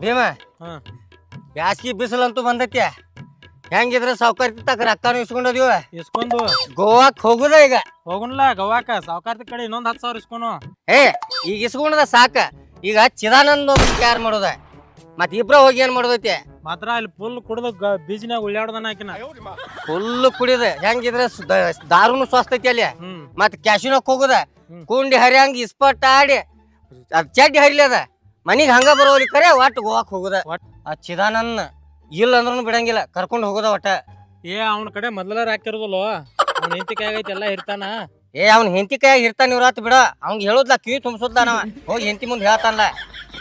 ಭೀಮ ಹಾ. ಬ್ಯಾಸ್ಗಿ ಬಿಸಿಲಂತೂ ಬಂದೈತಿ. ಹೆಂಗಿದ್ರೆ ಸಾವುಕಾರ್ತಿ ತಕ್ಕ ರೊಕ್ಕನು ಇಸ್ಕೊಂಡದೀವ ಇಸ್ಕೊಂಡು. ಗೋವಾಕ್ ಹೋಗುದ ಈಗ? ಹೋಗುನ್ಲ ಗವಾಕ. ಸಾವುಕಾರ್ತಿ ಕಡೆ ಇನ್ನೊಂದ್ ಹತ್ತು ಸಾವಿರ ಇಸ್ಕೊನು. ಏ ಈಗ ಇಸ್ಕೊಂಡದ ಸಾಕ. ಈಗ ಚಿದಾನಂದ ಕ್ಯಾರ್ ಮಾಡೋದ? ಮತ್ ಇಬ್ರ ಹೋಗಿ ಏನ್ ಮಾಡೋದೈತಿ ಮಾತ್ರ ಅಲ್ಲಿ ಫುಲ್ ಕುಡಿದು ಬೀಜನ್ಯಾಗ ಉಳ್ಳಾಡ್ದನ ಹಾಕಿನ ಫುಲ್ ಕುಡಿದ ಹೆಂಗಿದ್ರೆ ಸ್- ದ- ದಾರುನು ಸ್ವಸ್ಥ ಐತಿ ಅಲ್ಲಿ. ಹ್ಮ್. ಮತ್ ಕ್ಯಾಶಿನಕ್ ಹೋಗುದ. ಹ್ಮ್. ಕುಂಡಿ ಹರಿಯಂಗ್ ಇಸ್ಪಟ್ ಆಡಿ ಅದ್ ಚಡ್ಡಿ ಹರಿಲದ ಮನಿಗ್ ಹಂಗ ಬರೋಲಿ ಕರೆ ಒಟ್ ಗೋವಾಕ್ ಹೋಗುದ. ಒಟ್- ಆ ಚಿದಾನನ್ನ ಇಲ್ಲ ಅಂದ್ರೂ ಬಿಡಂಗಿಲ್ಲ ಕರ್ಕೊಂಡ್ ಹೋಗುದ ಒಟ್ಟ. ಏ ಅವನ ಕಡೆ ಮೊದಲಾರ ಹಾಕಿರೋದಲ್ಲ ಅವ್ನ ಹೆಂಡತಿ ಕೈಯಾಗೈತಿ ಎಲ್ಲ ಇರ್ತಾನ. ಏ ಅವ್ನ ಹೆಂಡತಿ ಕೈಯಾಗ ಇರ್ತಾನ ಇವ್ರಾತ್ ಬಿಡ. ಅವ್ನ್ ಹೇಳೋದ್ಲ ಕಿವಿ ತುಂಬಿಸೋದ್ಲ ನಾವ. ಹೋಗಿ ಹೆಂಡತಿ ಮುಂದೆ ಹೇಳ್ತಾನಲ್ಲ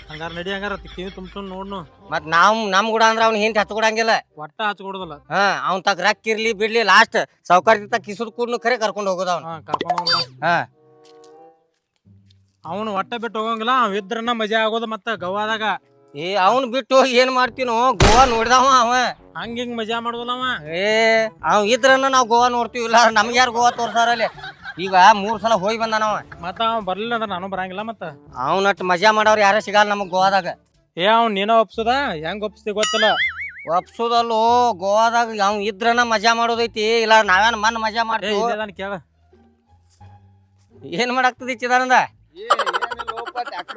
ಹಂಗಾರ ನಡಿ ಹಂಗಾರ ಕಿವಿ ತುಂಬ್ಸೊಂಡ್ ನೋಡ್ನು. ಮತ್ ನಮ್ ನಮ್ ಕೂಡ ಅಂದ್ರ ಅವ್ನ ಹಿಂದೆ ಹತ್ಕೊಡಂಗಿಲ್ಲ ಒಟ್ಟ ಹಚ್ಕೊಡುದಲ್ಲ ಹಾ ಅವ್ನ್ ತಗ ರೊಕ್ಕ ಇರ್ಲಿ ಬಿಡ್ಲಿ ಲಾಸ್ಟ್ ಸಾವುಕಾರಿ ತಕ್ ಕಿಸುದ್ ಕೂಡ್ನು ಖರೆ ಕರ್ಕೊಂಡ್ ಹೋಗುದ ಅವ್ನ. ಹಾ ಕರ್ಕೊಂಡು ಹಾ. ಅವನು ಒಟ್ಟ ಬಿಟ್ಟು ಹೋಗಂಗಿಲ್ಲ ಅವ್ ಇದ್ರನ ಮಜಾ ಆಗೋದು ಮತ್ತ ಗೋವಾದಾಗ. ಏ ಅವ್ನ್ ಬಿಟ್ಟು ಏನ್ ಮಾಡ್ತೀನೋ ಗೋವಾ ನೋಡಿದವ ಅವ. ಹಂಗ ಹಿಂಗ್ ಮಜಾ ಮಾಡುದಿಲ್ಲ ಅವ. ಏ ಅವ್ ಇದ್ರನ್ನ ನಾವ್ ಗೋವಾ ನೋಡ್ತೀವಿ ಇಲ್ಲ ನಮ್ಗೆ ಯಾರು ಗೋವಾ ತೋರ್ಸಾರಲ್ಲಿ ಈಗ ಮೂರ್ ಸಲ ಹೋಗಿ ಬಂದಾನವ ಮತ್ತ ಅವ್ ಬರ್ಲಿಲ್ಲ ಅಂದ್ರ ನಾನು ಬರಂಗಿಲ್ಲ ಮತ್ತ. ಅವ್ನಟ್ ಮಜಾ ಮಾಡೋರು ಯಾರೇ ಸಿಗಲ್ಲ ನಮಗ್ ಗೋವಾದಾಗ. ಏ ಅವ್ನ್ ನೀನ ಒಪ್ಸುದ? ಹೆಂಗ್ ಒಪ್ಸ್ತಿ ಗೊತ್ತಿಲ್ಲ. ಒಪ್ಸೋದಲ್ಲೋ ಗೋವಾದಾಗ ಅವ್ ಇದ್ರನ ಮಜಾ ಮಾಡೋದೈತಿ ಇಲ್ಲ ನಾವೇನ್ ಮನ್ ಮಜಾ ಏ ಮಾಡ್ತೀವಿ? ಕೇಳ. ಏನ್ ಮಾಡಾಕ್ತದಿ ಚಿದಾನಂದ?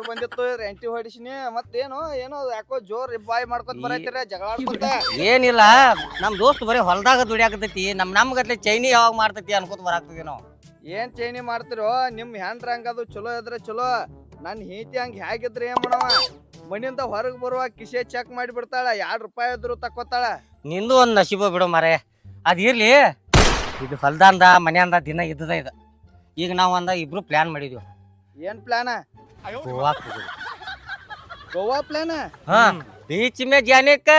ಬಂದಿತ್ತು ರೆಂಟಿ ಹೊಡಿಸಿನಿ ಮತ್ತೇನು ಏನೋ ಯಾಕೋ ಜೋರ್ ಬಾಯ್ ಮಾಡ್ಕೊತ ಬರೈತಿರ ಜಗಳ ಆಡ್ಕೊತ. ಏನಿಲ್ಲ ನಮ್ ದೋಸ್ತ್ ಬರೀ ಹೊಲದಾಗ ದುಡಿಯಾಕತೈತಿ ನಮ್ ನಮ್ಗತ್ಲೆ ಚೈನಿ ಯಾವಾಗ ಮಾಡ್ತೈತಿ ಅನ್ಕೋತ ಬರಾಕ್ತದಿ ನಾವು ಏನ್ ಚೇಣಿ ಮಾಡ್ತಿರೋ? ನಿಮ್ ಹೆಂಡ್ರ ಹಂಗದು ಚಲೋ ಇದ್ರೆ ಚಲೋ. ನನ್ನ ಹೀತಿ ಹಂಗ ಹೇಗಿದ್ರೆ ಏನ್ ಮಾಡವ? ಮನಿಂದ ಹೊರಗೆ ಬರುವ ಕಿಸೆ ಚೆಕ್ ಮಾಡಿ ಬಿಡ್ತಾಳ ಎರಡು ರೂಪಾಯಿ ಇದ್ರು ತಕ್ಕೋತಾಳ. ನಿಂದು ಒಂದು ನಶಿಬ ಬಿಡು ಮಾರೇ. ಅದು ಇರ್ಲಿ. ಇದು ಮನೆ ಅಂದ ದಿನ ಇದ್ದದ ಇದು. ಈಗ ನಾವು ಅಂದ ಇಬ್ರು ಪ್ಲಾನ್ ಮಾಡಿದ್ವಿ. ಏನ್ ಪ್ಲಾನ್ ಗೋವಾ ಗೋವಾ ಪ್ಲಾನ್ ಹಾ ಬೀಚ್ ಮೇ ಜಾನಿಕ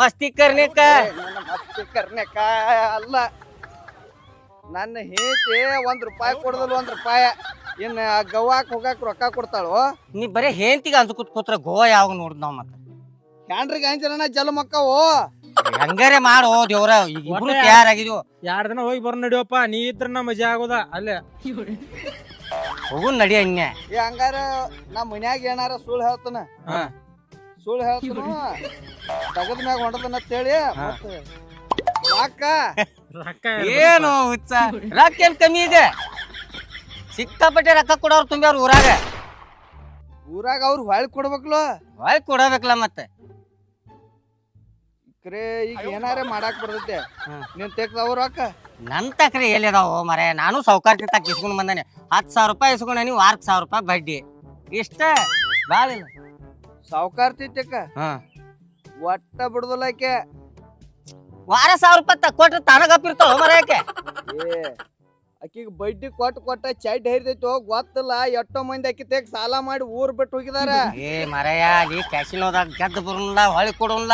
ಮಸ್ತಿ ಕರ್ನಿಕ. ಮಸ್ತಿ ಕರ್ನಿಕ ಅಲ್ಲ. ನನ್ನ ಹೆಂಡತಿ ಒಂದ್ ರೂಪಾಯಿ ಕೊಡದಲ್ಲ ಒಂದ್ ರೂಪಾಯಿ? ಇನ್ನ ಗವಾಕ್ ಹೋಗಾಕ್ ರೊಕ್ಕ ಕೊಡ್ತಾಳು? ನೀ ಬರೇ ಹೆಂತಿಗೆ ಅಂದ್ಕೊತ್ ಕೂತ್ರ ಗೋವಾ ಯಾವಾಗ ನೋಡ್ದ ನಾವ್ ಮತ್ತೆ? ಹ್ಯಾಂಡ್ರಿಗೆ ಅಂಜನ ಜಲ ಮಕ್ಕವು ಹಂಗಾರೆ ಮಾಡೋ ದೇವ್ರ ಈಗ ಇಬ್ರು ತಯಾರಾಗಿದ್ವು. ಎರಡ್ ದಿನ ಹೋಗಿ ಬರ್ ನಡಿಯಪ್ಪ ನೀ ಇದ್ರನ ಮಜಾ ಆಗೋದ ಅಲ್ಲೇ. ಹೋಗು ನಡಿ ಹಂಗೆ ಏ ಹಂಗಾರ ನಮ್ಮ ಮನ್ಯಾಗ ಏನಾರ ಸುಳ್ಳು ಹೇಳ್ತಾನ? ಹಾ. ಸುಳ್ಳು ಹೇಳ್ತಾನ? ತಗದ ಮ್ಯಾಗ ಹೊಂಡದನ್ನ ಅಂತೇಳಿ. ಮತ್ತೆ ರೊಕ್ಕ? ಏನು ಹುಚ್ಚ? ರೊಕ್ಕ ಏನ್ ಕಮ್ಮಿ ಇದೆ? ಸಿಕ್ಕಾಪಟ್ಟೆ ರೊಕ್ಕ ಕೊಡೋರು ತುಂಬ್ಯಾರ ಊರಾಗ. ಊರಾಗ ಅವ್ರು ಹೊಳ್ ಕೊಡ್ಬೇಕಲ್ಲ ಹೊಳ್ ಕೊಡಬೇಕಲ್ಲ ಮತ್ತೆ. ಕರೆ ಈಗ ಏನಾರ ಮಾಡಾಕ್ ಬರ್ತೈತೆ. ನೀನ್ ತೆಗ್ದವ್ರ ರೊಕ್ಕ? ನನ್ ತಕ್ರಿ ಎಲ್ಲಿದಾವ ಮರೆ? ನಾನು ಸೌಕಾರ್ತಿ ತಕ್ಕ ಇಸ್ಕೊಂಡ್ ಬಂದಾನೆ. ಹತ್ತು ಸಾವಿರ ರೂಪಾಯಿ ಇಸ್ಕೊಂಡ ನೀವು ಆರ್ ಸಾವಿರ ರೂಪಾಯಿ ಬಡ್ಡಿ. ಇಷ್ಟ? ಭಾಳ ಇಲ್ಲ ತೆಕ್ಕ ತಿಕ್ಕ? ಹಾ. ಒಟ್ಟ ಬಿಡುದಿಲ್ಲ ಆಕೆ. ವಾರ ಸಾವಿರ ರೂಪಾಯಿ ಕೊಟ್ರ ತಾನಗಪ್ಪಿರ್ತಾವ ಮರಕ್ಕೆ ಏ ಆಕಿಗೆ ಬಡ್ಡಿ ಕೊಟ್ಟು ಕೊಟ್ಟ ಚೈಟ್ ಹೋಗಿ ಗೊತ್ತಿಲ್ಲ ಎಷ್ಟೋ ಮಂದಿ ಆಕಿ ತೆಗ್ ಸಾಲ ಮಾಡಿ ಊರ್ ಬಿಟ್ಟು ಹೋಗಿದಾರ. ಏ ಮರೆಯಾಗಿ ಅಲ್ಲಿ ಕ್ಯಾಸಿನೋದಾಗ ಗೆದ್ದು ಬರಲ್ಲ ಹೊಳಿ ಕೊಡೋಲ್ಲ.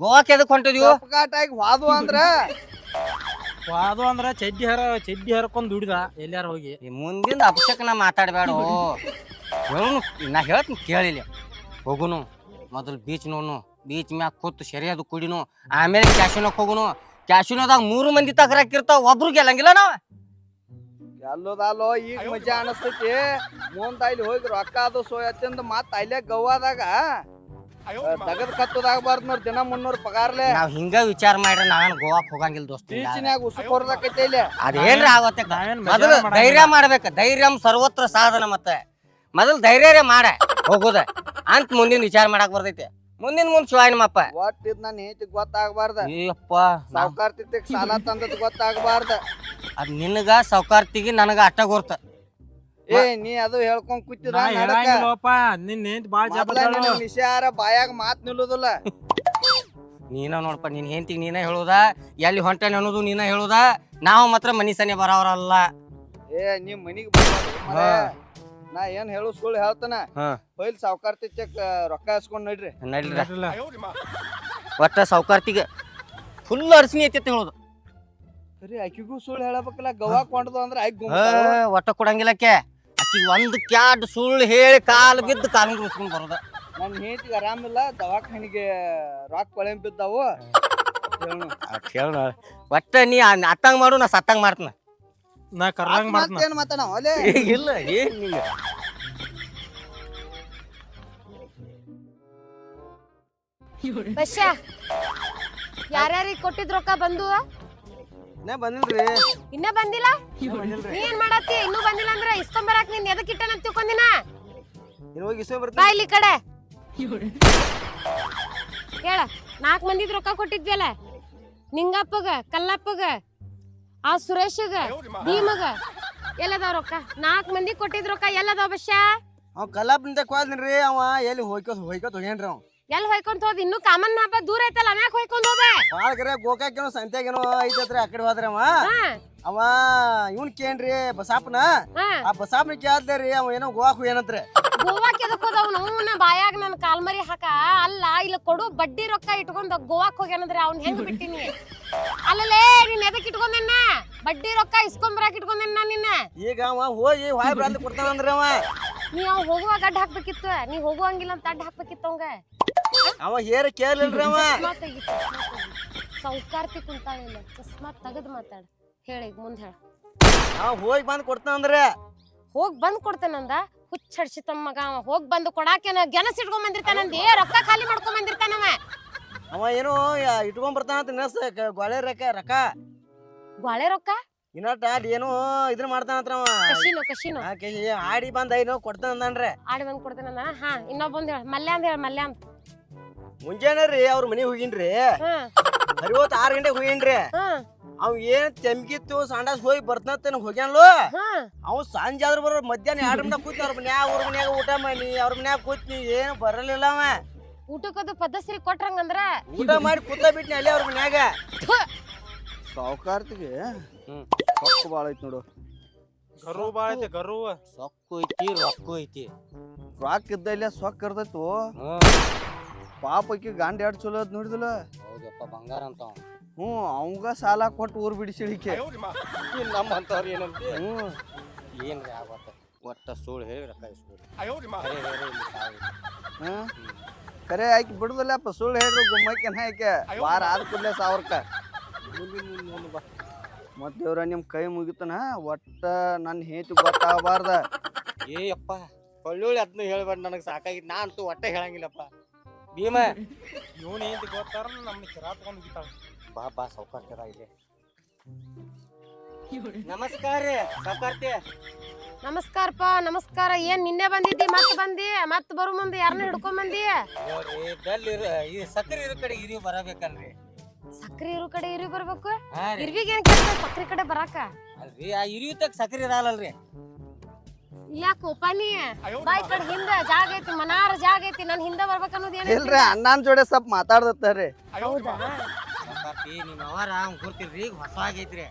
ಗೋವಾಕ್ಕೆ ಎದಕ್ ಹೊಂಟಿದ್ವು ಆಗಿ ವಾದು ಅಂದ್ರ. ಅದು ಅಂದ್ರ ಚಡ್ಡಿ ಹರ ಚಡ್ಡಿ ಹರ್ಕೊಂಡ್ ದುಡಿದ ಎಲ್ಲಾರ ಹೋಗಿ. ಈ ಮುಂದಿನ ಅಪಶಕನ ಮಾತಾಡಬೇಡ. ಹೇಳು ನಾ ಹೇಳ್ತೀನಿ ಕೇಳಿಲ್ಲ ಹೋಗುನು ಮೊದಲು ಬೀಚ್ ನೋಡ್ನು. ಬೀಚ್ ಮ್ಯಾಗ ಕೂತು ಸರಿಯಾದ ಕುಡಿನು ಆಮೇಲೆ ಕ್ಯಾಶಿನೋಕ್ ಹೋಗುನು ಕ್ಯಾಶಿನೋದಾಗ ಮೂರು ಮಂದಿ ತಗರಾಕಿರ್ತಾವ ಒಬ್ರು ಗೆಲ್ಲಂಗಿಲ್ಲ ನಾವ. ಎಲ್ಲೋದಲ್ಲೋ ಈಗ ಮಜಾ ಅನಸ್ತೈತಿ. ಮುಂದ ಇಲ್ಲಿ ಹೋಗಿ ರೊಕ್ಕ ಅದು ಸೋಯತ್ತಿಂದ ಮತ್ತ ಅಲ್ಲೇ ಗವ್ವಾದಾಗ. ತಗದ್ ಕತ್ತದಾಗಬಾರ್ದು ನೋಡಿ ದಿನ ಮುನ್ನೂರು ಪಗಾರ್ಲೆ. ನಾವ್ ಹಿಂಗ ವಿಚಾರ ಮಾಡ್ರಿ ನಾನು ಗೋವಾಕ್ ಹೋಗಂಗಿಲ್ಲ ದೋಸ್ತ ಬೀಚಿನ್ಯಾಗ ಉಸುಕ್ ಹೊರದಕ್ಕೈತೆ ಇಲ್ಲಿ. ಅದೇನ್ರ ಆಗತ್ತೆ ಮೊದಲು ಧೈರ್ಯ ಮಾಡ್ಬೇಕು ಧೈರ್ಯ ಸರ್ವತ್ರ ಸಾಧನ ಮತ್ತೆ. ಮೊದಲು ಧೈರ್ಯರೇ ಮಾಡ ಹೋಗುದ. ಅಂತ ಮುಂದಿನ ವಿಚಾರ ಮಾಡಕ್ ಬರ್ತೈತಿ. ಮುಂದಿನ ಮುಂದ್ ಶಿವಾಯನಮ್ಮಪ್ಪ ಒಟ್ಟು ಇದ್ ನನ್ನ ಹೆಂಡತಿ ಗೊತ್ತಾಗಬಾರ್ದ. ಅಯ್ಯಪ್ಪ ಸಾವ್ಕಾರ್ ಸಾಲ ತಂದದ್ ಗೊತ್ತಾಗಬಾರ್ದ. ಅದ್ ನಿನಗ ಸಾವುಕಾರ್ತಿಗೆ ನನಗ ಅಟ್ಟ ಗೊರ್ತ. ಏ ನೀ ಅದು ಹೇಳ್ಕೊಂಡ್ ಕೂತಿದ ಹೇಳಂಗಿಲ್ಲಪ್ಪ ನಿನ್ ಹೆಂಡತಿ ಬಾಳ ಜಬರ್ದಾಳು ನಿಶಾರ ಬಾಯಾಗ ಮಾತ್ ನಿಲ್ಲುದಿಲ್ಲ. ನೀನ ನೋಡಪ್ಪ ನಿನ್ ಹೆಂಡತಿಗೆ ನೀನ ಹೇಳುದ ಎಲ್ಲಿ ಹೊಂಟೇನೆ ಅನ್ನೋದು ನೀನ ಹೇಳುದ. ನಾವು ಮಾತ್ರ ಮನಿ ಸನಿ ಬರೋರಲ್ಲ ಏ ನೀ ಮನಿಗೆ. ನಾ ಏನ್ ಹೇಳು ಸುಳ್ಳು ಹೇಳ್ತಾನ. ಹಾ. ಹೊಯ್ಲ್ ಸಾವ್ಕಾರ್ ತಿಚ್ಚಕ್ ರೊಕ್ಕ ಹಾಸ್ಕೊಂಡ್ ನಡ್ರಿ. ನಡ್ರಿ. ಒಟ್ಟ ಸೌಕಾರ್ತಿಗೆ ಫುಲ್ ಅರ್ಸಿನಿ ಐತಿ ಹೇಳೋದು. ಸರಿ ಆಕಿಗೂ ಸುಳ್ಳು ಹೇಳಬೇಕಲ್ಲ ಗವಾ ಕೊಂಡದು ಅಂದ್ರೆ ಆಯ್ತು ಗುಮ್ಮ ಏ, ಒಟ್ಟ ಕೊಡಂಗಿಲ್ಲಕ್ಕೆ ಆಕಿಗೆ ಒಂದು ಕ್ಯಾಡ್ ಸುಳ್ಳು ಹೇಳಿ ಕಾಲ್ ಬಿದ್ದು ಕಾಲ್ ಉಸ್ಕೊಂಡ್ ಬರೋದು. ನನ್ನ ಹೆಂಡತಿಗೆ ಆರಾಮಿಲ್ಲ ದವಾಖಾನಿಗೆ ರೊಕ್ಕ ಕೊಳೆ ಬಿದ್ದಾವು ಹೇಳು. ಅಟ್ ಹೇಳ ಒಟ್ಟ ನೀ ಅತ್ತಂಗ ಅತ್ತಂಗ್ ಮಾಡು ನಾ ಸತ್ತಂಗ್ ಮಾಡ್ತನ. ನಾ ಕರ್ದಂಗ್ ಮಾಡ್ತೀನಿ. ಮಾಡ್ತಾನ ಮಾತಾಡ ಅಲ್ಲೇ. ಅಲೆ ಇಲ್ಲ ಏನ್ ನಿಂಗ ಬಶ್ಯ ಯಾರ್ಯಾರಿಗೆ ಕೊಟ್ಟಿದ್ ರೊಕ್ಕ ಬಂದು? ನಾ ಬಂದಿಲ್ರಿ. ಇನ್ನ ಬಂದಿಲ್ಲ? ನೀ ಏನ್ ಮಾಡತ್ತಿ ಇನ್ನೂ ಬಂದಿಲ್ಲ ಅಂದ್ರ ಇಸ್ಕೊಂಬರಾಕ್ ನೀನ್ ಎದಕ್ ಇಟ್ಟನ ತಿಳ್ಕೊಂಡಿನ? ನೀನು ಹೋಗಿ ಇಸ್ಕೊಂಡ್ ಬಾ ಬರ್ತೀನಿ ಇಲ್ಲಿ ಈ ಕಡೆ. ಹೇಳ ನಾಲ್ಕ್ ಮಂದಿದ್ ರೊಕ್ಕ ಕೊಟ್ಟಿದ್ವಲ್ಲ? ನಿಂಗಪ್ಪಗ ಕಲ್ಲಪ್ಪಗ ಆ ಸುರೇಶಗ ಭೀಮಗ ಎಲ್ಲದಾವ್ ರೊಕ್ಕ? ನಾಲ್ಕ್ ಮಂದಿ ಕೊಟ್ಟಿದ್ ರೊಕ್ಕ ಎಲ್ಲದಾವ್ ಅವಶ್ಯ ಅವ್ ಕಲ್ಲಾಪ್ನಿಂದ ಕ್ವಾದ್ನಿರಿ ಅವ ಎಲ್ಲಿ ಹೋಯ್ಕೋ ಹೋಯ್ಕೋತ ಹೋಗ್ಯಾನ್ರಿ ಅವ. ಎಲ್ಲಿ ಹೋಯ್ಕೊಂತ ಹೋದ್? ಇನ್ನು ಕಾಮನ್ ಹಬ್ಬ ದೂರ ಐತಲ್ಲ ಅಮ್ಯಾಕ್ ಹೋಯ್ಕೊಂಡ್ ಹೋದ. ಭಾಳ ಕರೆ ಗೋಕಾಕೇನೋ ಸಂತ್ಯಾಗೇನೋ ಐತತ್ರಿ ಆ ಕಡೆ ಹೋದ್ರಿ ಅವ. ಅವ ಇವನ್ ಕೇನ್ರಿ ಬಸಾಪನ ಆ ಬಸಾಪನ ರೀ ಅವ ಏನೋ ಗೋವಾಕ್ ಹೋಗ್ಯಾನತ್ರಿ. ಗೋವಾಕ್ ಎದಕ್ ಹೋದವ್ ನಾ ಬಾಯಾಗ ನನ್ ಕಾಲ್ಮರಿ ಹಾಕ. ಅಲ್ಲ ಇಲ್ಲ ಕೊಡು ಬಡ್ಡಿ ರೊಕ್ಕ ಇಟ್ಕೊಂಡ್ ಗೋವಾಕ್ ಹೋಗ್ಯಾನಂದ್ರೆ ಅವ್ನ್ ಹೆಂಗ್ ಬಿಟ್ಟಿನಿ? ಅಲ್ಲಲೇ ನೀನ್ ಎದಕ್ ಇಟ್ಕೊಂಡೆನ್ನ ಬಡ್ಡಿ ರೊಕ್ಕ ಇಸ್ಕೊಂಬರಾಕ್ ಇಟ್ಕೊಂಡೆನ್ನ ನಿನ್ನ? ಈಗ ಅವ ಹೋಗಿ ಹೊಯ್ ಬ್ರಾಂದ್ ಅಂದ್ರೆ ಅವ. ನೀ ಅವ್ ಹೋಗುವಾಗ ಅಡ್ಡ ಹಾಕ್ಬೇಕಿತ್ತು. ನೀ ಹೋಗುವಂಗಿಲ್ಲ ಅಂತ ಅಡ್ಡ ಹಾಕ್ಬೇಕಿತ್ತು ಅವಂಗ. ಅವ ಹೇರ ಕೇಳಿಲ್ರಿ ಅವ. ಸೌಕಾರ್ತಿ ಕುಂತಾಳಿಲ್ಲ ಚಸ್ಮಾ ತೆಗೆದು ಮಾತಾಡ. ಹೇಳಿ ಮುಂದೆ ಹೇಳ. ಅವ ಹೋಗಿ ಬಂದ್ ಕೊಡ್ತಾನಂದ್ರೆ ಹೋಗಿ ಬಂದ್ ಕೊಡ್ತೇನಂದ? ಹುಚ್ಚ ಹಡ್ಸಿ ತಮ್ಮ ಮಗ ಅವ ಹೋಗ್ ಬಂದು ಕೊಡಾಕೇನ ಗೆನಸ್ ಇಟ್ಕೊಂಡ್ ಬಂದಿರ್ತಾನಂದಿ ರೊಕ್ಕ ಖಾಲಿ ಮಾಡ್ಕೊಂಡ್ ಬಂದಿರ್ತಾನವ ಅವ. ಏನೋ ಯಾ- ಇಟ್ಕೊಂಡ್ ಬರ್ತಾನ ನೆಸ್ ಗೊಳೆ ರೊಕ್ಕ ರೊಕ್ಕ. ಗೋಳೆ ರೊಕ್ಕ? ಇನ್ನೊಟ್ಟ ಅಲ್ಲಿ ಏನೋ ಇದನ್ನ ಮಾಡ್ತಾನಂತ್ರ ಅವ. ಕಶಿನು ಕಶಿನು. ಆ ಕೆ- ಆಡಿ ಬಂದ ಏನೋ ಕೊಡ್ತಾನಂದ್ರಿ ಆಡಿ ಬಂದ್ ಕೊಡ್ತೇನಂದ ಹಾ ಇನ್ನೊಬ್ಬಂದ್ ಹೇಳ. ಮಲ್ಯ ಅಂತ ಹೇಳ ಮಲ್ಯ ಅಂತ ಮುಂಜಾನೆ ರೀ ಅವ್ರ ಮನೆಗೆ ಹೋಗಿನ್ರಿ. ಹಾ. ಹರಿವತ್ ಆರ್ ಗಂಟೆಗೆ ಹೋಗಿನ್ರಿ. ಹಾ. ಅವ್ ಏನ್ ತೆಮ್ಗಿತ್ತು ಸಂಡಾಸ್ ಹೋಗಿ ಬರ್ತನ ಹೋಗ್ಯಾನ್ಲು? ಹಾ. ಅವ್ ಸಂಜೆ ಆದ್ರ ಬರೋ ಮಧ್ಯಾಹ್ನ ಎರಡು ಮನ್ಯಾಗ ಕೂತ್ನಿ ಅವ್ರ ಮನ್ಯಾಗ ಅವ್ರ ಮನ್ಯಾಗ ಊಟ ಮಾಡಿ ಅವ್ರ ಮನ್ಯಾಗ ಕೂತ್ನಿ ಏನು ಬರಲಿಲ್ಲ ಅವ. ಊಟಕ್ಕದು ಪದ್ಧತಿ ಕೊಟ್ರಂಗಂದ್ರ ಊಟ ಮಾಡಿ ಕೂತ ಬಿಟ್ನಿ ಅಲ್ಲಿ ಅವ್ರ ಮನ್ಯಾಗ. ಸಾವುಕಾರ್ತಿಗೆ? ಹ್ಮ್. ಸೊಕ್ಕು ಭಾಳ ಐತಿ ನೋಡು. ಗರು ಬಾಳ ಐತಿ ಗರು ಸೊಕ್ಕು ಐತಿ ರೊಕ್ಕು ಐತಿ. ರಾಕ್ ಇದ್ದಲ್ಲಿ ಸೊಕ್ಕ ಇರ್ತೈತು? ಪಾಪಕ್ಕೆ ಗಾಂಡಿ ಆಡ್ ಚಲೋ ಅದ್ ನೋಡಿದಿಲ್ಲ ಹೌದಪ್ಪ ಬಂಗಾರ ಅಂತ. ಹ್ಞೂ ಅವಂಗ ಸಾಲ ಕೊಟ್ಟು ಊರ್ ಬಿಡಿಸಿಳಿಕೆ ನಮ್ಮ ಏನಂತ? ಹ್ಞೂ. ರೀ ಆಗತ್ತ ಒಟ್ಟ ಸುಳ್ಳು ಹೇಳಿ ರೊಕ್ಕ ಹೇಳಿ. ಹ್ಮ್ ಕರೆ ಆಯ್ಕೆ ಬಿಡುದಿಲ್ಲಪ್ಪ ಸುಳ್ಳು ಹೇಳ್ರಿ ಗುಮ್ಮಕ್ಕೆ ಆಯ್ಕೆ ವಾರ ಆದ ಕೂಡಲೇ ಸಾವಿರಕ್ಕೆ ಮತ್ತೆ ಇವ್ರ ನಿಮ್ ಕೈ ಮುಗಿತನ? ಒಟ್ಟ ನನ್ನ ಹೇತಿ ಗೊತ್ತಾಗಬಾರ್ದ. ಏಯಪ್ಪ ಅಪ್ಪ ಒಳ್ಳೊಳ್ಳೆ ಅದನ್ನ ಹೇಳ್ಬೇಡ ನನಗೆ ಸಾಕಾಗಿತ್ತು ನಾನು ಅಂತೂ ಒಟ್ಟ ಹೇಳಂಗಿಲ್ಲಪ್ಪ. ಭೀಮ. ಇವನ್ ಏನ್ ಗೊತ್ತಾರ ನಮ್ಮ ತಗೊಂಡ್ ಹೋಗಿತಾಳ ಬಾ ಬಾ ಇದೆ ನಮಸ್ಕಾರ ರೀ ಸೌಕರ್ತಿ ನಮಸ್ಕಾರಪ್ಪ ನಮಸ್ಕಾರ. ಏನ್ ನಿನ್ನೆ ಬಂದಿದ್ದಿ? ಮತ್ ಬಂದಿ? ಮತ್ ಬರು ಮುಂದೆ ಯಾರನ್ನ ಹಿಡ್ಕೊಂಡ್ ಬಂದಿ? ಈ ಸಕ್ಕರೆ ಇರೋ ಕಡೆ ಇರಿ ಬರಬೇಕಲ್ರಿ. ಸಕ್ರಿ ಇರೋ ಕಡೆ ಇರಿ ಬರ್ಬೇಕು? ಹಾ ರೀ. ಇರ್ವಿಗೆ ಏನ್ ಕೆಲಸ ಸಕ್ರಿ ಕಡೆ ಬರಾಕ? ಅಲ್ರಿ ಆ ಇರಿಯುತ್ತಕ್ ಸಕ್ಕರೆ ಇರಲ್ಲಲ್ರಿ. ಯಾಕೆ ಉಪಾನಿ ಬಾಯ್ ಕಡೆ ಹಿಂದ ಜಾಗ ಐತಿ ಮನಾರ ಜಾಗ ಐತಿ ನನ್ ಹಿಂದೆ ಬರ್ಬೇಕು ಅನ್ನೋದು ಏನ್ ಇಲ್ರಿ ಅಣ್ಣನ ಜೋಡಿ ಸ್ವಲ್ಪ ಮಾತಾಡ್ದತ್ತಾರ್ರಿ ಹೌದಾ? ಸೌಕರ್ತಿ ನಿಮ್ಮ ಅವರ ಅವ್ನ್ ಕೂರ್ತಿರ್ರಿ ಈಗ ಹೊಸ ಆಗೈತ್ರಿ.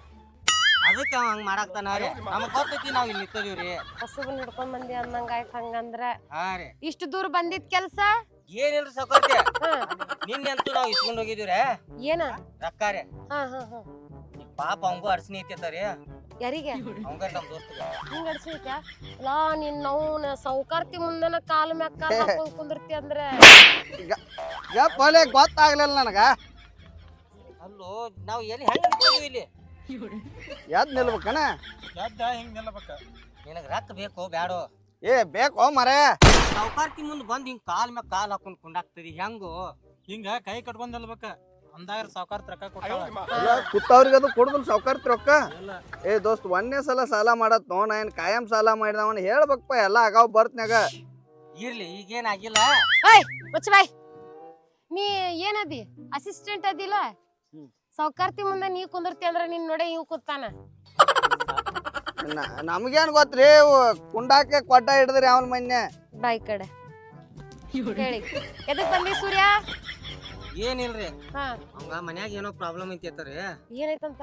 ಅದಕ್ಕೆ ಅವ ಹಂಗ್ ಮಾಡಾಕ್ತಾನ ರೀ. ನಮಗ್ ಗೊತ್ತೈತಿ ನಾವ್ ಇಲ್ಲಿ ನಿಂತದೀವ್ರಿ ಹಸುಗನ್ ಹಿಡ್ಕೊಂಡ್ ಬಂದಿ ಅಂದಂಗ ಆಯ್ತು ಹಂಗಂದ್ರ. ಹಾ ರೀ. ಇಷ್ಟು ದೂರ ಬಂದಿದ್ ಕೆಲ್ಸ? ಏನಿಲ್ರಿ ಸಕೋತಿ ನಿನ್ನೆ ಅಂತೂ ನಾವ್ ಇಸ್ಕೊಂಡ್ ಹೋಗಿದೀವ್ರಿ ಏನ? ರೊಕ್ಕ ರೀ. ಹಾ ಹಾ ಹಾ. ಈ ಪಾಪ ಅವಂಗೂ ಅರ್ಸಿನಿ ಐತಿ ಯಾರಿಗೆ? ಅವಂಗ ನಮ್ ದೋಸ್ತ ಹಿಂಗ ಅಡ್ಸೈತ ಲಾ ನಿನ್ ನೋವ್ನ ಸೌಕಾರ್ತಿ ಮುಂದನ ಕಾಲ್ ಮ್ಯಾಗ ಕಾಲ್ ಹಾಕೊಂಡ್ ಕುಂದಿರ್ತಿ ಅಂದ್ರೆ. ಯಪ್ಪಲೆ ಗೊತ್ತಾಗ್ಲಿಲ್ಲ ನನಗ. ಅಲ್ಲೋ ನಾವು ಎಲ್ಲಿ ಹೆಂಗ್ ನಿಂತಿದೀವಿ ಇಲ್ಲಿ? ಎದ್ ನಿಲ್ಬೇಕಣ? ಎದ್ದ ಹಿಂಗ್ ನಿಲ್ಲಬೇಕ ನಿನಗೆ ರೊಕ್ಕ ಬೇಕು ಬ್ಯಾಡೋ? ಏ ಬೇಕೋ ಮರೆ? ಸೌಕಾರ್ತಿ ಮುಂದೆ ಬಂದು ಹಿಂಗ್ ಕಾಲ್ ಮ್ಯಾಗ ಕಾಲ್ ಹಾಕೊಂಡು ಕುಂಡಾಕ್ತದಿ ಹೆಂಗೋ? ಹಿಂಗ ಕೈ ಕಟ್ಕೊಂಡ್ ನಿಲ್ಬೇಕ. ಅಂದಾಗ ಸಾವ್ಕಾರ್ ರೊಕ್ಕ ಇಲ್ಲ ಕುತ್ತವ್ರಿಗೆ ಅದು ಕೊಡುದಿಲ್ಲ ಸಾವುಕಾರ್ತಿ ರೊಕ್ಕ. ಇಲ್ಲ. ಏ ದೋಸ್ತ್ ಒಂದೇ ಸಲ ಸಾಲ ಮಾಡತ್ ನೋ ನಾ ಏನ್ ಕಾಯಂ ಸಾಲ ಮಾಡಿದವನ್ ಹೇಳ್ಬೇಕಪ್ಪ ಎಲ್ಲ ಆಗಾವ್ ಬರ್ತನ್ಯಾಗ. ಇರ್ಲಿ ಈಗೇನ್ ಆಗಿಲ್ಲ? ಓಯ್ ಮುಚ್ಚ ಬಾಯ್. ನೀ ಏನದಿ? ಅಸಿಸ್ಟೆಂಟ್ ಅದಿಲ್ಲ. ಸೌಕಾರ್ತಿ ಮುಂದೆ ನೀ ಕುಂದಿರ್ತಿ ಅಂದ್ರೆ ನಿನ್ ನೋಡೆ ಇವ್ ಕೂತಾನ. ನಮ್ಗೇನ್ ಗೊತ್ತ್ರಿ ಇವ್ ಕುಂಡಾಕೆ ಕೊಟ್ಟ ಹಿಡಿದ್ರಿ ಅವನ್ ಮೊನ್ನೆ. ಬಾಯ್ ಕಡೆ. ಹೇಳಿ. ಎದಕ್ ಬಂದಿ ಸೂರ್ಯ? ಏನಿಲ್ರಿ? ಹಾ. ಅವಂಗ ಮನ್ಯಾಗ ಏನೋ ಪ್ರಾಬ್ಲಮ್ ಐತಿ ಅತ್ತರಿ ಏನೈತಂತ?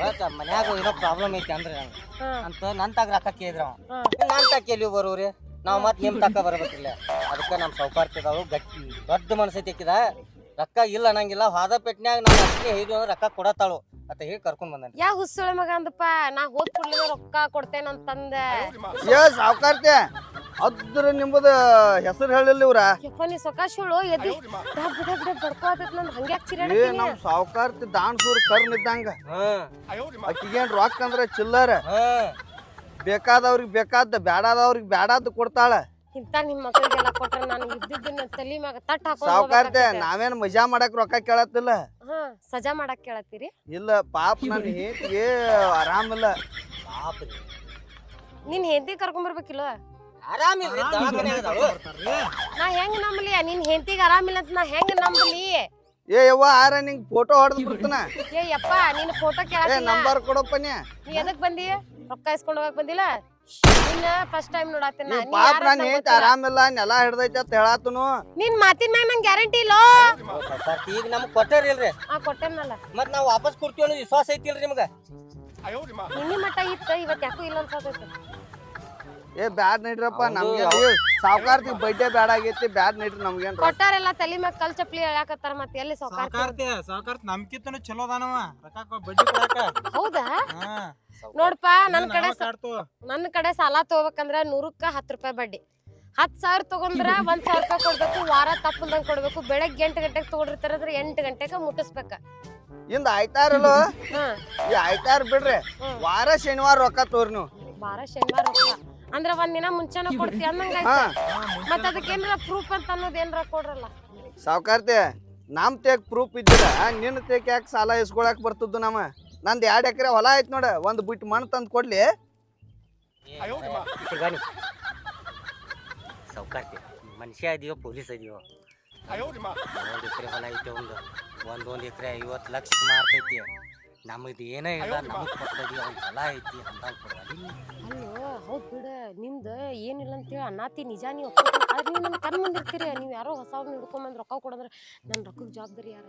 ಬಟ್ ಮನ್ಯಾಗ ಏನೋ ಪ್ರಾಬ್ಲಮ್ ಐತಿ ಅಂದ್ರೆ ಹಾ. ಅಂತ ನನ್ ತಾಗ ರೊಕ್ಕ ಕೇಳಿದ್ರ ಅವ ಹಾ. ನನ್ ತಗ ಕೇಳಿ ಬರೋರಿ ನಾವ್ ಮತ್ ನಿಮ್ ತಕ ಬರ್ಬೇಕಿಲ್ಲ. ಅದಕ್ಕ ನಮ್ ಸೌಕಾರ್ತಿದವು ಗಟ್ಟಿ ದೊಡ್ಡ ಮನಸ್ಸೈತಿ ಆಕಿದ. ರೊಕ್ಕ ಇಲ್ಲ ಅನ್ನಂಗಿಲ್ಲ ಹಾದ ಪೆಟ್ನ್ಯಾಗ ನಮ್ಮ ಅಷ್ಟೇ ಹೇಳಿದ್ವು ಅಂದ್ರೆ ರೊಕ್ಕ ಕೊಡತ್ತಾಳು ಅಂತ ಹೇಳಿ ಕರ್ಕೊಂಡ್ ಬಂದಾನೆ. ಯಾ ಹುಸ್ಸುಳ ಮಗ ಅಂದಪ್ಪ ನಾ ಹೋದ್ ಕೂಡಲೇ ರೊಕ್ಕ ಕೊಡ್ತೇನಂತಂದ ಏ ಸಾವ್ಕಾರ್ತೆ ಅದ್ರ ನಿಮ್ಮದ ಹೆಸರು ಹೇಳಿಲ್ಲ ಇವ್ರ. ಯಪ್ಪ ನೀ ಸೊಕಾಶುಳು ಎದಿ. ಡಬ್ ಡಬ್ ಡಬ್ ಬಡ್ಕೋತೈತ್ ನಂದ್ ಹಂಗ್ಯಾಕ್ ಏ ಚಿರಾಡತ್ತೀನಿ ನಮ್ ಸಾವುಕಾರ್ತಿ ದಾನ್ಸೂರ್ ಕರ್ನ್ ಇದ್ದಂಗ. ಹ್ಮ್ ಆಕಿಗೇನ್ ರೊಕ್ಕ ಅಂದ್ರೆ ಚಿಲ್ಲರ. ಹ್ಮ್ ಬೇಕಾದವ್ರಿಗೆ ಬೇಕಾದ ಬ್ಯಾಡಾದವ್ರಿಗೆ ಬ್ಯಾಡಾದ ಕೊಡ್ತಾಳ. ಇಂತ ನಿಮ್ ಮಕ್ಕಳಿಗೆಲ್ಲ ಕೊಟ್ರ ನಾನು ಇದ್ದಿದ್ದನ್ನ ತಲಿ ಮ್ಯಾಗ ತಟ್ ಸಾವ್ಕಾರ್ತೆ ಹಾಕೊಂಡ್ ನಾವೇನ್ ಮಜಾ ಮಾಡಕ್ ರೊಕ್ಕ ಕೇಳತ್ತಿಲ್ಲ. ಹಾ ಸಜಾ ಮಾಡಕ್ ಕೇಳತ್ತೀರಿ? ಇಲ್ಲ ಪಾಪ ನನ್ ಹೆಂಡತಿಗೆ ಆರಾಮಿಲ್ಲ. ಪಾಪ್ರಿ ನಿನ್ ಹೆಂಡತಿ ಕರ್ಕೊಂಡ್ ಬರ್ಬೇಕಿಲ್ವ? ಆರಾಮಿಲ್ರಿ. ನಾ ಹೆಂಗ್ ನಂಬಲಿ? ನಿನ್ ಹೆಂಡತಿಗೆ ಆರಾಮಿಲ್ಲ ಅಂತ ನಾ ಹೆಂಗ್ ನಂಬಲಿ? ಏ ಯವ್ವ ಆರ ನಿಂಗ್ ಫೋಟೋ ಹೊಡೆದ್ ಬಿಡ್ತಾನ? ಏ ಯಪ್ಪ ನಿನ್ ಫೋಟೋ ಏ ಕೇಳತ್ತಿಲ್ಲ. ನಂಬರ್ ಕೊಡಪ್ಪ ನೀ. ನೀ ಎದಕ್ ಬಂದಿ? ರೊಕ್ಕ ಇಸ್ಕೊಂಡ್ ಹೋಗಕ್ ಬಂದಿಲ್ಲ? ನಿನ್ನ ಫಸ್ಟ್ ಟೈಮ್ ನೋಡಾತಿನ ನೀವ್ ಪಾಪ ನನ್ ಹೇತಿ ಆರಾಮಿಲ್ಲ ನೆಲ ಹಿಡ್ದೈತಿ ಅಂತ ಹೇಳಾತನು. ನಿನ್ ಮಾತಿನ ಮ್ಯಾಗ ನಂಗೆ ಗ್ಯಾರಂಟಿ ಇಲ್ಲೋ? ಈಗ ನಮ್ಗ್ ಕೊಟ್ಟಾರಿಲ್ರಿ ಆ ಕೊಟ್ಟೆನಲ್ಲ ಮತ್ ನಾವ್ ವಾಪಸ್ ಕೊಡ್ತೀವಿ ಅನ್ನೋ ವಿಶ್ವಾಸ ಐತಿಲ್ರಿ ನಿಮ್ಗ? ನಿನ್ನ ಮಟ್ಟ ಇತ್ತ ಇವತ್ತು ಯಾಕೋ ಇಲ್ಲ ಅನ್ಸತೈತಿ. ಏ ಬ್ಯಾಡ್ ನಡ್ರಪ್ಪ ನಮ್ಗೆ ಸಾವುಕಾರ್ತಿ ಬಡ್ಡೆ ಬ್ಯಾಡ ಆಗೈತಿ ಬ್ಯಾಡ್ ನಡ್ರಿ ನಮ್ಗೆ ಕೊಟ್ಟಾರೆಲ್ಲ ತಲೆ ಮ್ಯಾಗ ಕಲ್ ಚಪ್ಲಿ ಹೇಳಾಕತ್ತಾರ ಮತ್ತೆ ಎಲ್ಲಿ ಸಾವ್ಕಾರ್ತಿ? ಸಾಕಾರ್ತಿ ಸಾಕಾರ್ತಿ ನಮ್ಕಿತ್ತನು ಚಲೋ ಅದಾನವ. ರೊಕ್ಕ ಕೊ- ಬಡ್ಡಿ ಕೊಡಾಕ. ಹೌದಾ? ಹಾ. ನೋಡ್ಪ ನನ್ ಕಡೆ ಸ- ಕಾಡ್ತು ನನ್ನ ಕಡೆ ಸಾಲ ತಗೋಬೇಕಂದ್ರ ನೂರಕ್ಕ ಹತ್ತು ರೂಪಾಯಿ ಬಡ್ಡಿ. ಹತ್ತು ಸಾವಿರ ತಗೊಂಡ್ರ ಒಂದ್ ಸಾವಿರ ರೂಪಾಯಿ ಕೊಡ್ಬೇಕು ವಾರ ತಪ್ಪಲ್ದಂಗ್ ಕೊಡ್ಬೇಕು. ಬೆಳಗ್ಗೆ ಎಂಟು ಗಂಟೆಗೆ ತಗೊಂಡಿರ್ತಾರ ಎಂಟು ಗಂಟೆಗೆ ಮುಟ್ಟಿಸ್ಬೇಕ. ಇಂದ ಆಯ್ತಾರಲ್ಲ? ಈ ಆಯ್ತಾರ ಬಿಡ್ರಿ. ವಾರ ಶನಿವಾರ ರೊಕ್ಕ ತೋರ್ನು. ನೀವು ವಾರ ಶನಿವಾರ ರೊಕ್ಕ. ಅಂದ್ರ ಒಂದ್ ದಿನ ಮುಂಚೆನ ಕೊಡ್ತಿ ಅಂದಂಗ ಮತ್ತ ಅದಕ್ಕೆ ಏನಾರ ಪ್ರೂಫ್ ಅಂತ ಅನ್ನೋದು ಏನ್ರ ಕೊಡ್ರಲ್ಲ. ಸಾವ್ಕಾರ್ತಿ ನಮ್ ತೇಕ್ ಪ್ರೂಫ್ ಇದ್ದಿರ ನಿನ್ನ ತೇಕ್ ಯಾಕೆ ಸಾಲ ಇಸ್ಕೊಳಕ್ ಬರ್ತದ್ದು ನಮ್ಮ ನಂದ್ ಎರಡ್ ಎಕರೆ ಹೊಲ ಐತ್ ನೋಡ ಒಂದ್ ಬಿಟ್ಟು ಮಣ್ಣು ತಂದ್ ಕೊಡ್ಲಿ. ಸೌಕಾರ್ತಿ ಮನುಷ್ಯ ಇದೀವೋ ಪೊಲೀಸ್ ಇದೀವೋ? ಒಂದ್ ಎಕರೆ ಹೊಲ ಐತೆ ಒಂದು ಒಂದೊಂದ್ ಎಕರೆ ಐವತ್ತು ಲಕ್ಷ ಮಾರ್ತೈತಿ ನಮಗ್ ಏನೇ ಇಲ್ಲ ನಮಗ್ ಅವ್ನ ಹೊಲ ಐತಿ ಅಂತ ಕೊಡಲಿ ಅಲ್ಲೋ ಹೌದ್ ಬಿಡ ನಿಮ್ದ ಏನಿಲ್ಲ ಅಂತೇಳಿ ಅನ್ನಾತಿ ನಿಜ ನೀವು. ಆದ್ರೆ ನೀವು ನನ್ನ ಕಣ್ ಮುಂದಿರ್ತೀರಿ ನೀವು ಯಾರೋ ಹೊಸವ್ನ ಹಿಡ್ಕೊಂಬಂದ್ ರೊಕ್ಕ ಕೊಡಂದ್ರೆ ನನ್ನ ರೊಕ್ಕದ ಜವಾಬ್ದಾರಿ ಯಾರ?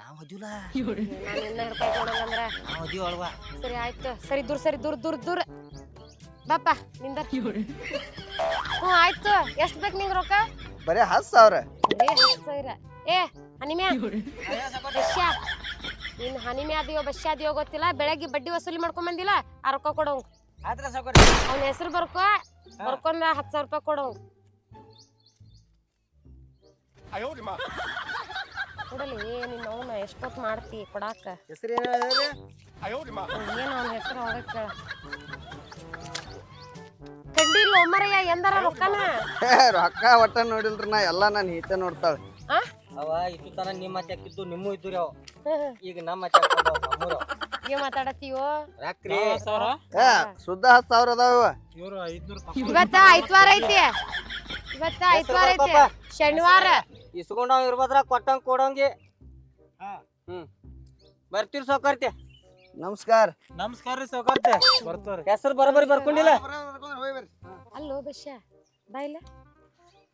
ನಾವ್ ಅದಿಲ್ಲ ನಾನು ಇನ್ನ ಹಿಡ್ಕೊಂಡು ಕೊಡಂಗಂದ್ರ? ನಾವ್ ಅದೀವ ಅಲ್ವಾ? ಸರಿ ಆಯ್ತು ಸರಿ ದೂರ ಸರಿ ದೂರ ದೂರ ದೂರ. ಬಾಪ ನಿಂದ. ಹ್ಞೂ ಆಯ್ತು. ಎಷ್ಟು ಬೇಕು ನಿಂಗೆ ರೊಕ್ಕ? ಬರೇ ಹತ್ತು ಸಾವಿರ. ಬರೇ ಹತ್ತು ಸಾವಿರ. ಏ ಹನಿಮ್ಯಾ? ಬಸ್ಯ ನೀನ್ ಹನಿಮೆ ಅದಿಯೋ ಬಸ್ಯ ಅದಿಯೋ ಗೊತ್ತಿಲ್ಲ ಬೆಳಗ್ಗೆ ಬಡ್ಡಿ ವಸೂಲಿ ಮಾಡ್ಕೊಂಡ್ ಬಂದಿಲ್ಲ ಆ ರೊಕ್ಕ ಕೊಡೋಂಗ್. ಸೌಕರ್ಯ ಅವ್ನ ಹೆಸರು ಬರ್ಕೋ ಬರ್ಕೊಂಡ ಹತ್ತು ಸಾವಿರ ರೂಪಾಯಿ ಕೊಡು ಕೊಡಲಿ ನಿನ್ನ ಅವನ ಎಷ್ಟೊತ್ತು ಮಾಡ್ತಿ ಕೊಡಾಕ? ಹೆಸರು ಏನ್ ಹೇಳ್ರಿ ಏನು ಅವನ ಹೆಸರು ಅವಾಗ ಕೇಳ. ಕಂಡಿಲ್ಲ ಒಮ್ಮರಯ್ಯ ಎಂದಾರ ರೊಕ್ಕನ? ರೊಕ್ಕ ಒಟ್ಟ ನೋಡಿಲ್ರಿ ನಾ ಎಲ್ಲ ನಾನು ಹೀತೆ ನೋಡ್ತಾಳೆ. ಆ? ಅವ ಇಷ್ಟು ತನ ನಿಮ್ಮ ಮತ್ತೆ ಹಾಕಿದ್ದು ನಿಮ್ಮೂ ಇದ್ದು ಅವ. ಈಗ ನಮ್ಮ ಮತ್ತೆ ಹಾಕೊಂಡವ ನಮ್ಮೂರವ ಏನ್ ಮಾತಾಡತ್ತೀವೋ? ರಾತ್ರಿ. ಸಾವಿರ? ಏ ಶುದ್ಧ ಹತ್ತು ಸಾವಿರ ಅದಾವ. ಇವ. ಇವತ್ತ ಐತ್ವಾರ ಐತಿ. ಇವತ್ತ ಐತ್ವಾರ ಐತಿ. ಶನಿವಾರ. ಇಸ್ಕೊಂಡವ್ ಇರ್ಬೋದ್ರ ಕೊಟ್ಟಂಗ್ ಕೊಡಂಗಿ. ಹಾ. ಹ್ಮ್. ಬರ್ತೀರಿ ಸೌಕರ್ತಿ. ನಮಸ್ಕಾರ. ನಮಸ್ಕಾರ ರೀ ಸೌಕರ್ತಿ. ಬರ್ತವ್ರಿ. ಹೆಸರು ಬರೋಬರಿ ಬರ್ಕೊಂಡಿಲ್ಲ. ಅಲ್ಲೋ ಬಶ ಬಾಯಿಲ್ಲ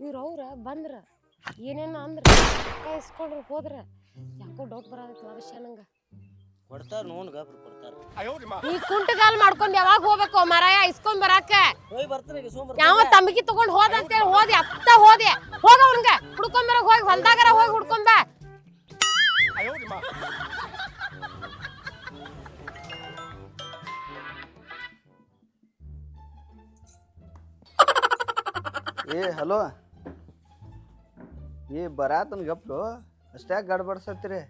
ಇವ್ರು ಅವ್ರ ಬಂದ್ರ ಏನೇನು ಅಂದ್ರ ಇಸ್ಕೊಂಡ್ರು ಇಸ್ಕೊಂಡ್ರ ಹೋದ್ರ ಯಾಕೋ ಡೌಟ್ ಬರತೈತಿ ಅವಶ್ಯ ನಂಗ ಕೊಡ್ತಾರ ನೋನ್ ಗಾಬ್ರು ಕೊಡ್ತಾರ. ನೀ ಕುಂಟಗಾಲ್ ಮಾಡ್ಕೊಂಡ್ ಯಾವಾಗ ಹೋಗ್ಬೇಕು ಮರಾಯ? ಇಸ್ಕೊಂಡ್ ಬರಾಕ. ಹೋಗಿ ಬರ್ತೀನಿ ಯಾವ ತಂಬಿಗೆ ತಗೊಂಡ್ ಹೋದ ಅಂತೇಳಿ ಹೋದೆ ಅತ್ತ ಹೋದೆ. ಹೋಗ ಅವ್ನ್ಗ. ಹುಡ್ಕೊಂಡ್ ಬರಕ್ ಹೋಗಿ ಹೊಲ್ದಾಗರ ಹೋಗಿ ಹುಡ್ಕೊಂಡ್ ಬಾ. ಏ ಹಲೋ. ಏ ಬರಾತನ್ ಗಪ್ಲು. ಅಷ್ಟ್ಯಾಕ ಗಡ್ಬಡ್ಸತ್ತೀರಿ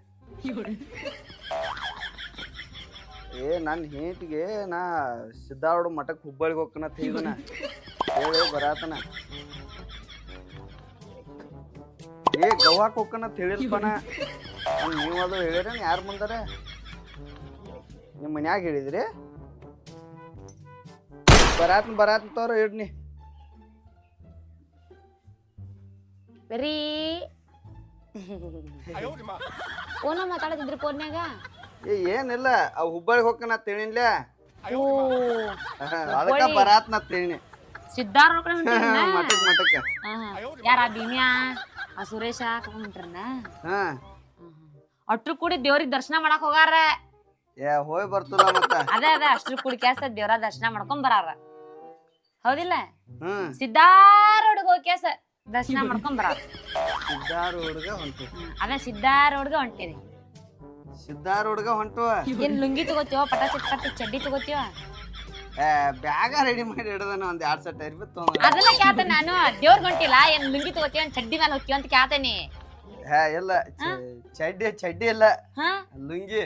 ಏ ನನ್ನ ಹೇಟಿಗೆ ನಾ ಸಿದ್ದಾರ್ಡ್ ಮಠಕ್ಕೆ ಹುಬ್ಬಳ್ಳಿಗೆ ಹೋಗ್ಕನ ತೆಗಿದನ ಹೇಳಿ ಬರಾತನ. ಏ ಗವಾಕ್ ಹೋಗ್ಕನ ಹೇಳಿಲ್ಪನ ನೀವು ಅದು ಹೇಳಿರೇನು ಯಾರು ಬಂದಾರ? ನಿಮ್ಮ ಮನ್ಯಾಗ ಹೇಳಿದ್ರಿ? ಬರಾತನ ಬರಾತನ ತೋರ ಇಡ್ನಿ ಬರೀ ಫೋನ ಮಾತಾಡತಿದ್ರಿ ಫೋನ್ಯಾಗ ಏ ಏನಿಲ್ಲ ಅವ್ ಹುಬ್ಬಳ್ಳಿಗೆ ಹೋಗ್ಕನ ತಿಳಿನ್ಲೆ ಓ ಅದಕ್ಕ ಹುಬ್ಬಳ್ಳಿ? ಬರಾತ್ನ ತಿಳಿನಿ. ಮಠಕ್ಕ. ಯಾರ ಭೀಮ್ಯಾ ಆ ಸುರೇಶ ಹೊಂಟ್ರನ ಹಾ. ಅಟ್ರು ಕೂಡಿ ದೇವ್ರಿಗೆ ದರ್ಶನ ಮಾಡಕ್ ಹೋಗಾರ ಏ ಹೋಯ್ ಬರ್ತಲ್ಲ ಮತ್ತ. ಅದೇ ಅದೇ ಅಷ್ಟ್ರು ಕೂಡಿ ಕೇಸ ದೇವ್ರ ದರ್ಶನ ಮಾಡ್ಕೊಂಡ್ ಬರಾರ ಹೌದಿಲ್ಲ? ಹ್ಮ್. ಸಿದ್ಧಾರೊಳಗ ಹೋಗಿ ಕೇಸ ದರ್ಶನ ಮಾಡ್ಕೊಂಡ್ ಬರಾರ ಸಿದ್ದಾರ ಹುಡುಗ ಅದೇ ಅದ ಸಿದ್ದಾರ ಹುಡ್ಗ ಸಿದ್ದಾರ ಹುಡುಗ ಹೊಂಟು ಏನ್ ಲುಂಗಿ ತಗೋತೀವ ಪಟಾಕಿ ಕಟ್ಟಿ ಚಡ್ಡಿ ತಗೋತೀವ ಏ ಬ್ಯಾಗ ರೆಡಿ ಮಾಡಿ ಇಡದನ ಒಂದ್ ಎರಡ್ ಸೆಟ್ ಅರ್ಬಿ ತೊಗೊಂಡ ಅದನ್ನ ಕ್ಯಾತ ನಾನು ದೇವ್ರ ಹೊಂಟಿಲ್ಲ ಏನ್ ಲುಂಗಿ ತಗೋತೀವ ಏನ್ ಚಡ್ಡಿ ಮೇಲೆ ಹೋಗ್ತೀವ ಅಂತ ಕ್ಯಾತೇನಿ ಹೇ ಇಲ್ಲ ಚ- ಚಡ್ಡಿ ಚಡ್ಡಿ ಇಲ್ಲ. ಹಾ? ಲುಂಗಿ.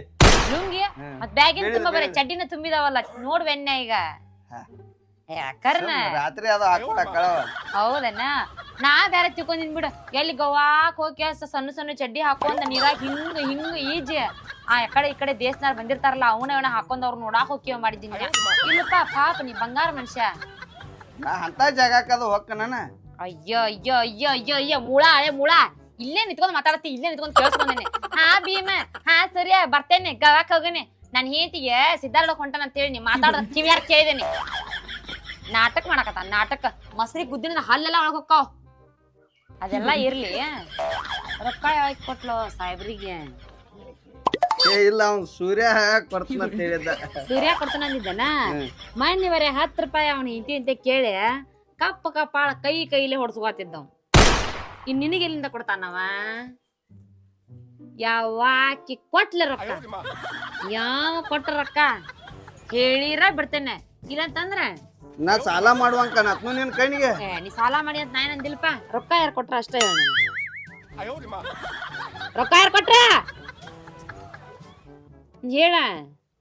ಲುಂಗಿ. ಮತ್ ಬ್ಯಾಗಿನ ತುಂಬಾ ತುಂಬ ಬರೀ ಚಡ್ಡಿನ ತುಂಬಿದಾವಲ್ಲ ನೋಡ್ವೆನ್ನ ಈಗ. ಹಾ. ಯಾಕರ್ನ ರಾತ್ರಿ ಅದು ಕಳವ ಹೌದನ್ನ ನಾ ಬ್ಯಾರೆ ತಿಳ್ಕೊಂಡಿನ್ ಬಿಡು ಎಲ್ಲಿ ಗೋವಾಕ್ ಹೋಗಿ ಸಣ್ಣ ಸಣ್ಣ ಚಡ್ಡಿ ಹಾಕೊಂಡ್ ನೀರಾಗ ಹಿಂಗ ಹಿಂಗ ಈಜಿ. ಆ ಕಡೆ ಈ ಕಡೆ ದೇಶನಾರ್ ಬಂದಿರ್ತಾರಲ್ಲ ಅವನ ಅವನ ಹಾಕೊಂಡ್ ಅವ್ರ ನೋಡಾಕ್ ಹೋಗ್ಯವ ಮಾಡಿದ್ದೀನಿ. ಇಲ್ಲಪ್ಪ ಪಾಪ ನೀ ಬಂಗಾರ ಮನುಷ್ಯ. ನಾ ಅಂತ ಜಾಗಕ್ಕದು ಹೋಗ್ಕ ನಾನು. ಅಯ್ಯೋ ಅಯ್ಯೋ ಅಯ್ಯೋ ಅಯ್ಯೋ ಅಯ್ಯೋ ಮುಳ ಅಳೆ ಮುಳ. ಇಲ್ಲೇ ನಿಂತ್ಕೊಂಡ್ ಮಾತಾಡತ್ತಿ ಇಲ್ಲೇ ನಿಂತ್ಕೊಂಡ್ ಕೇಳಿಸ್ಕೊಂಡೇನೆ ಹಾ ಭೀಮ. ಹಾ ಸರಿ ಬರ್ತೇನೆ ಗವಾಕ್ ಹೋಗೇನೆ. ನನ್ ಹೇತಿಗೆ ಸಿದ್ಧಾರ್ಥ ಹೊಂಟನ ಅಂತ ಹೇಳಿ ನೀ ಮಾತಾಡೋದ್ ಕಿವಿಯಾರ ಕೇಳಿದೇನೆ. ನಾಟಕ ಮಾಡಕತ್ತ ನಾಟಕ. ಮಸ್ರಿ ಗುದ್ದಿನ ಹಲ್ಲೆಲ್ಲ ಒಳಗ್ ಹೊಕ್ಕಾವ್ ಅದೆಲ್ಲ ಇರ್ಲಿ. ರೊಕ್ಕ ಯಾವಾಗ ಕೊಟ್ಲು ಸಾಹೇಬ್ರಿಗೆ. ಏ ಇಲ್ಲ ಅವ್ನ್ ಸೂರ್ಯ ಕೊಡ್ತಾನ ಅಂತ ಹೇಳಿದ್ದ. ಸೂರ್ಯ ಕೊಡ್ತಾನ ಅಂದಿದ್ದನ? ಹ್ಮ್. ಮೊನ್ನೆ ಬರೀ ಹತ್ತು ರೂಪಾಯಿ ಅವನ ಇಂತಿ ಅಂತ ಕೇಳಿ ಕಪ್ಪ ಕಪ್ಪಾಳ ಕೈ ಕೈಲೇ ಹೊಡ್ಸ್ಕೊತಿದ್ದವ್. ಇನ್ ನಿನಗೆ ಎಲ್ಲಿಂದ ಕೊಡ್ತಾನವ ಯಾವ ಆಕಿ ಕೊಟ್ಲ ರೊಕ್ಕ? ಯಾವ ಕೊಟ್ಟ ರೊಕ್ಕ? ಹೇಳಿರ ಬಿಡ್ತೇನೆ. ಇಲ್ಲಂತಂದ್ರ ನಾ ಸಾಲ ಮಾಡುವಂಕ ನತ್ನು ನಿನ್ ಕಣ್ಣಿಗೆ ಏ, ನೀ ಸಾಲ ಮಾಡಿ ಅಂತ ನಾನು ಅಂದಿಲ್ಪ ರೊಕ್ಕ ಯಾರು ಕೊಟ್ರ ಅಷ್ಟೇ ಹೇಳ ರೊಕ್ಕ ಯಾರು ಕೊಟ್ರ? ಹೇಳ.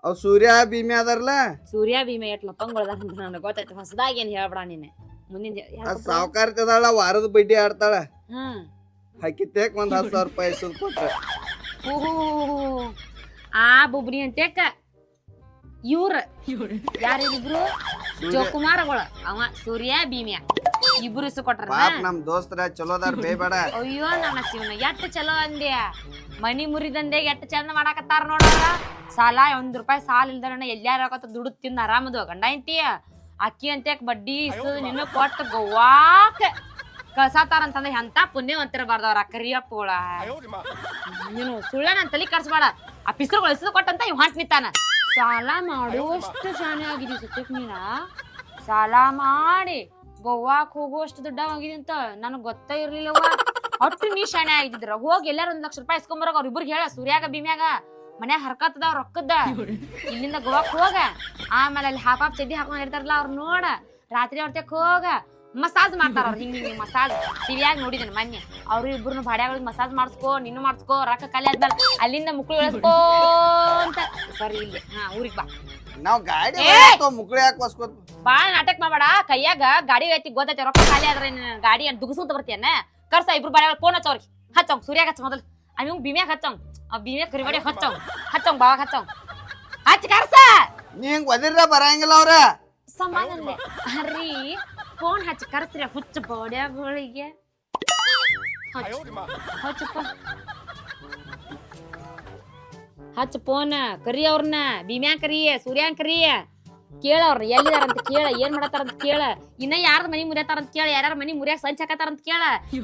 ಅವ್ ಸೂರ್ಯ ಭೀಮೆ ಅದಾರಲ್ಲ ಸೂರ್ಯ ಭೀಮೆ ಎಟ್ ಲಪ್ಪಂಗೊಳದ ಅಂತ ನನಗೆ ಗೊತ್ತಾಯ್ತು. ಹೊಸದಾಗಿ ಏನ್ ಹೇಳ್ಬೇಡ ನೀನೆ. ಮುಂದಿನ ಆ ಸಾವುಕಾರ್ತಿ ವಾರದ ಬಡ್ಡಿ ಆಡ್ತಾಳ. ಹ್ಮ್ ಹಾಕಿ ತೇಕ್ ಒಂದ್ ಹತ್ತು ಸಾವಿರ ರೂಪಾಯಿ ಇಸದ್ ಕೊಟ್ರ ಹೂ ಆ ಬುಬ್ರಿ ಅಂತೇಕ ಇವ್ರ. ಯಾರಿಬ್ರು? ಜೋಕುಮಾರಗಳು ಅವ ಸೂರ್ಯ ಭೀಮ್ಯ. ಇಬ್ರು ಕೊಟ್ರ ಪಾಪ ನಮ್ ದೋಸ್ತರ ಚಲೋದಾರ ಬೇಬೇಡ. ಅಯ್ಯೋ ನನ್ನ ಶಿವನ. ಎಷ್ಟ್ ಚಲೋ ಅಂದ್ಯ? ಮನಿ ಮುರಿದಂದೆ ಎಷ್ಟ್ ಚಂದ ಮಾಡಾಕತ್ತಾರ ನೋಡವ್ರ? ಸಾಲ ಒಂದ್ ರೂಪಾಯಿ ಸಾಲ ಇಲ್ದಾರ ಎಲ್ಲಾರ ಹಾಕತ್ತ ದುಡ್ಡು ತಿಂದ ಆರಾಮದು? ಗಂಡ ಐತಿ ಅಕ್ಕಿ ಅಂತ್ಯಾಕ ಬಡ್ಡಿ ಇಸು ನಿನ್ನ ಕೊಟ್ಟು ಗೋವಾಕ್ ಕಳ್ಸಾತಾರ ಅಂತಂದ್ರೆ ಎಂತ ಪುಣ್ಯವಂತರ ಬಾರ್ದವ್ರ ಕರಿಯಪ್ಪಗಳ ನೀನು ಸುಳ್ಳ ನನ್ ತಲೆ ಕರ್ಸ್ಬೇಡ. ಆ ಪಿಸ್ರು ಇಸು ಕೊಟ್ಟಂತ ಇವ್ ಹೊಂಟ್ ನಿಂತಾನ ಸಾಲ ಮಾಡುವಷ್ಟು ಶಾನೆ ಆಗಿದೆ ಸತ್ಯಕ್ ನೀನ? ಸಾಲ ಮಾಡಿ. ಗೋವಾಕ್ ಹೋಗುವಷ್ಟು ದುಡ್ಡಾಗಿದೆ ಅಂತ ನನಗ್ ಗೊತ್ತ ಇರ್ಲಿಲ್ಲವ್ವ. ಅಷ್ಟು ನೀ ಶಾಣೆ ಆಗಿದ್ರ ಹೋಗಿ ಎಲ್ಲಾರು ಒಂದ್ ಲಕ್ಷ ರೂಪಾಯಿ ಇಸ್ಕೊಂಬರಾಗ ಅವ್ರ ಇಬ್ರಿಗೆ ಹೇಳ. ಸೂರ್ಯಾಗ ಭೀಮ್ಯಾಗ. ಮನ್ಯಾಗ ಹರ್ಕತ್ತದ ಅವ್ರ ರೊಕ್ಕದ ಇಲ್ಲಿಂದ ಗೋವಾಕ್ ಹೋಗ. ಆಮೇಲೆ ಅಲ್ಲಿ ಹಾಫ್ ಚಡ್ಡಿ ಹಾಕೊಂಡ್ ಇರ್ತಾರಲ್ಲ ಅವ್ರ ನೋಡ. ರಾತ್ರಿ ಅವ್ರ ತೆಕ್ ಹೋಗ. ಮಸಾಜ್ ಮಾಡ್ತಾರ ಅವ್ರು. ಹಿಂಗ್ ಹಿಂಗ್ ಮಸಾಜ್. ಟಿವಿಯಾಗ ನೋಡಿದನ್ ಮೊನ್ನೆ. ಅವ್ರು ಇಬ್ರು ಭಾಡ್ಯಾಗಳಿಗೆ ಮಸಾಜ್ ಮಾಡಿಸ್ಕೋ ನಿನ್ನ ಮಾಡಿಸ್ಕೋ ರೊಕ್ಕ ಖಾಲಿ ಆದ್ಮೇಲೆ ಅಲ್ಲಿಂದ ಮುಕ್ಳು ಇಳಿಸ್ಕೋ ಅಂತ. ಸರಿ ಇಲ್ಲಿ. ಹಾ ಊರಿಗೆ ಬಾ. ನಾವ್ ಗಾಡಿ ಮುಕ್ಳು ಯಾಕೆ ಹೊಸ್ಕೊತ್? ಬಾಳ ನಾಟಕ ಮಾಡಬೇಡ. ಕೈಯಾಗ ಗಾಡಿ ಐತಿ ಗೊತ್ತೈತಿ ರೊಕ್ಕ ಖಾಲಿ ಆದ್ರೆ ಗಾಡಿ ಅಂತ ದುಗಸ್ಕೊಂತ ಬರ್ತೀಯನ್ನ ಕರ್ಸ ಇಬ್ರು ಬಾಳ ಫೋನ್ ಹಚ್ಚವ್ರಿ ಹಚ್ಚವ್ ಸೂರ್ಯಾಗ ಹಚ್ಚ ಮೊದಲು. ಅವ್ ಬಿಮ್ಯಾಗ ಹಚ್ಚವ್ ಆ ಬಿಮ್ಯಾಗ ಕರಿಬಡಿ ಹಚ್ಚವ್ ಹಚ್ಚವ್ ಬಾವಾಗ ಹಚ್ಚವ್ ಹಚ್ಚ ಕರ್ಸ! ನೀ ಹಿಂಗ್ ಒದಿರ ಬರಂಗಿಲ್ಲ ಅವ್ರ. ಸಮಾನ ಹರ್ರಿ ಫೋನ್ ಹಚ್ಚಿ ಕರ್ಸ್ರಿ ಹುಚ್ಚ ಬಾಡ್ಯಾಗಳಿಗೆ. ಹಚ್ಚಪ್ಪ ಹಚ್ಚ ಫೋನ್ ಕರಿ ಅವ್ರನ್ನ ಭೀಮ್ಯಾ ಕರಿಯ ಸೂರ್ಯಾನ್ ಕರಿಯ ಕೇಳವ್ರ ಎಲ್ಲಿದಾರ ಅಂತ ಕೇಳ ಏನ್ ಮಾಡತಾರ ಅಂತ ಕೇಳ. ಇನ್ನ ಯಾರ್ದ ಮನಿ ಮುರಿಯತಾರ ಅಂತ ಕೇಳ ಯಾರ್ಯಾರ ಮನಿ ಮುರಿಯಾಕ ಸಂಚ ಹಾಕತಾರ ಅಂತ ಕೇಳ.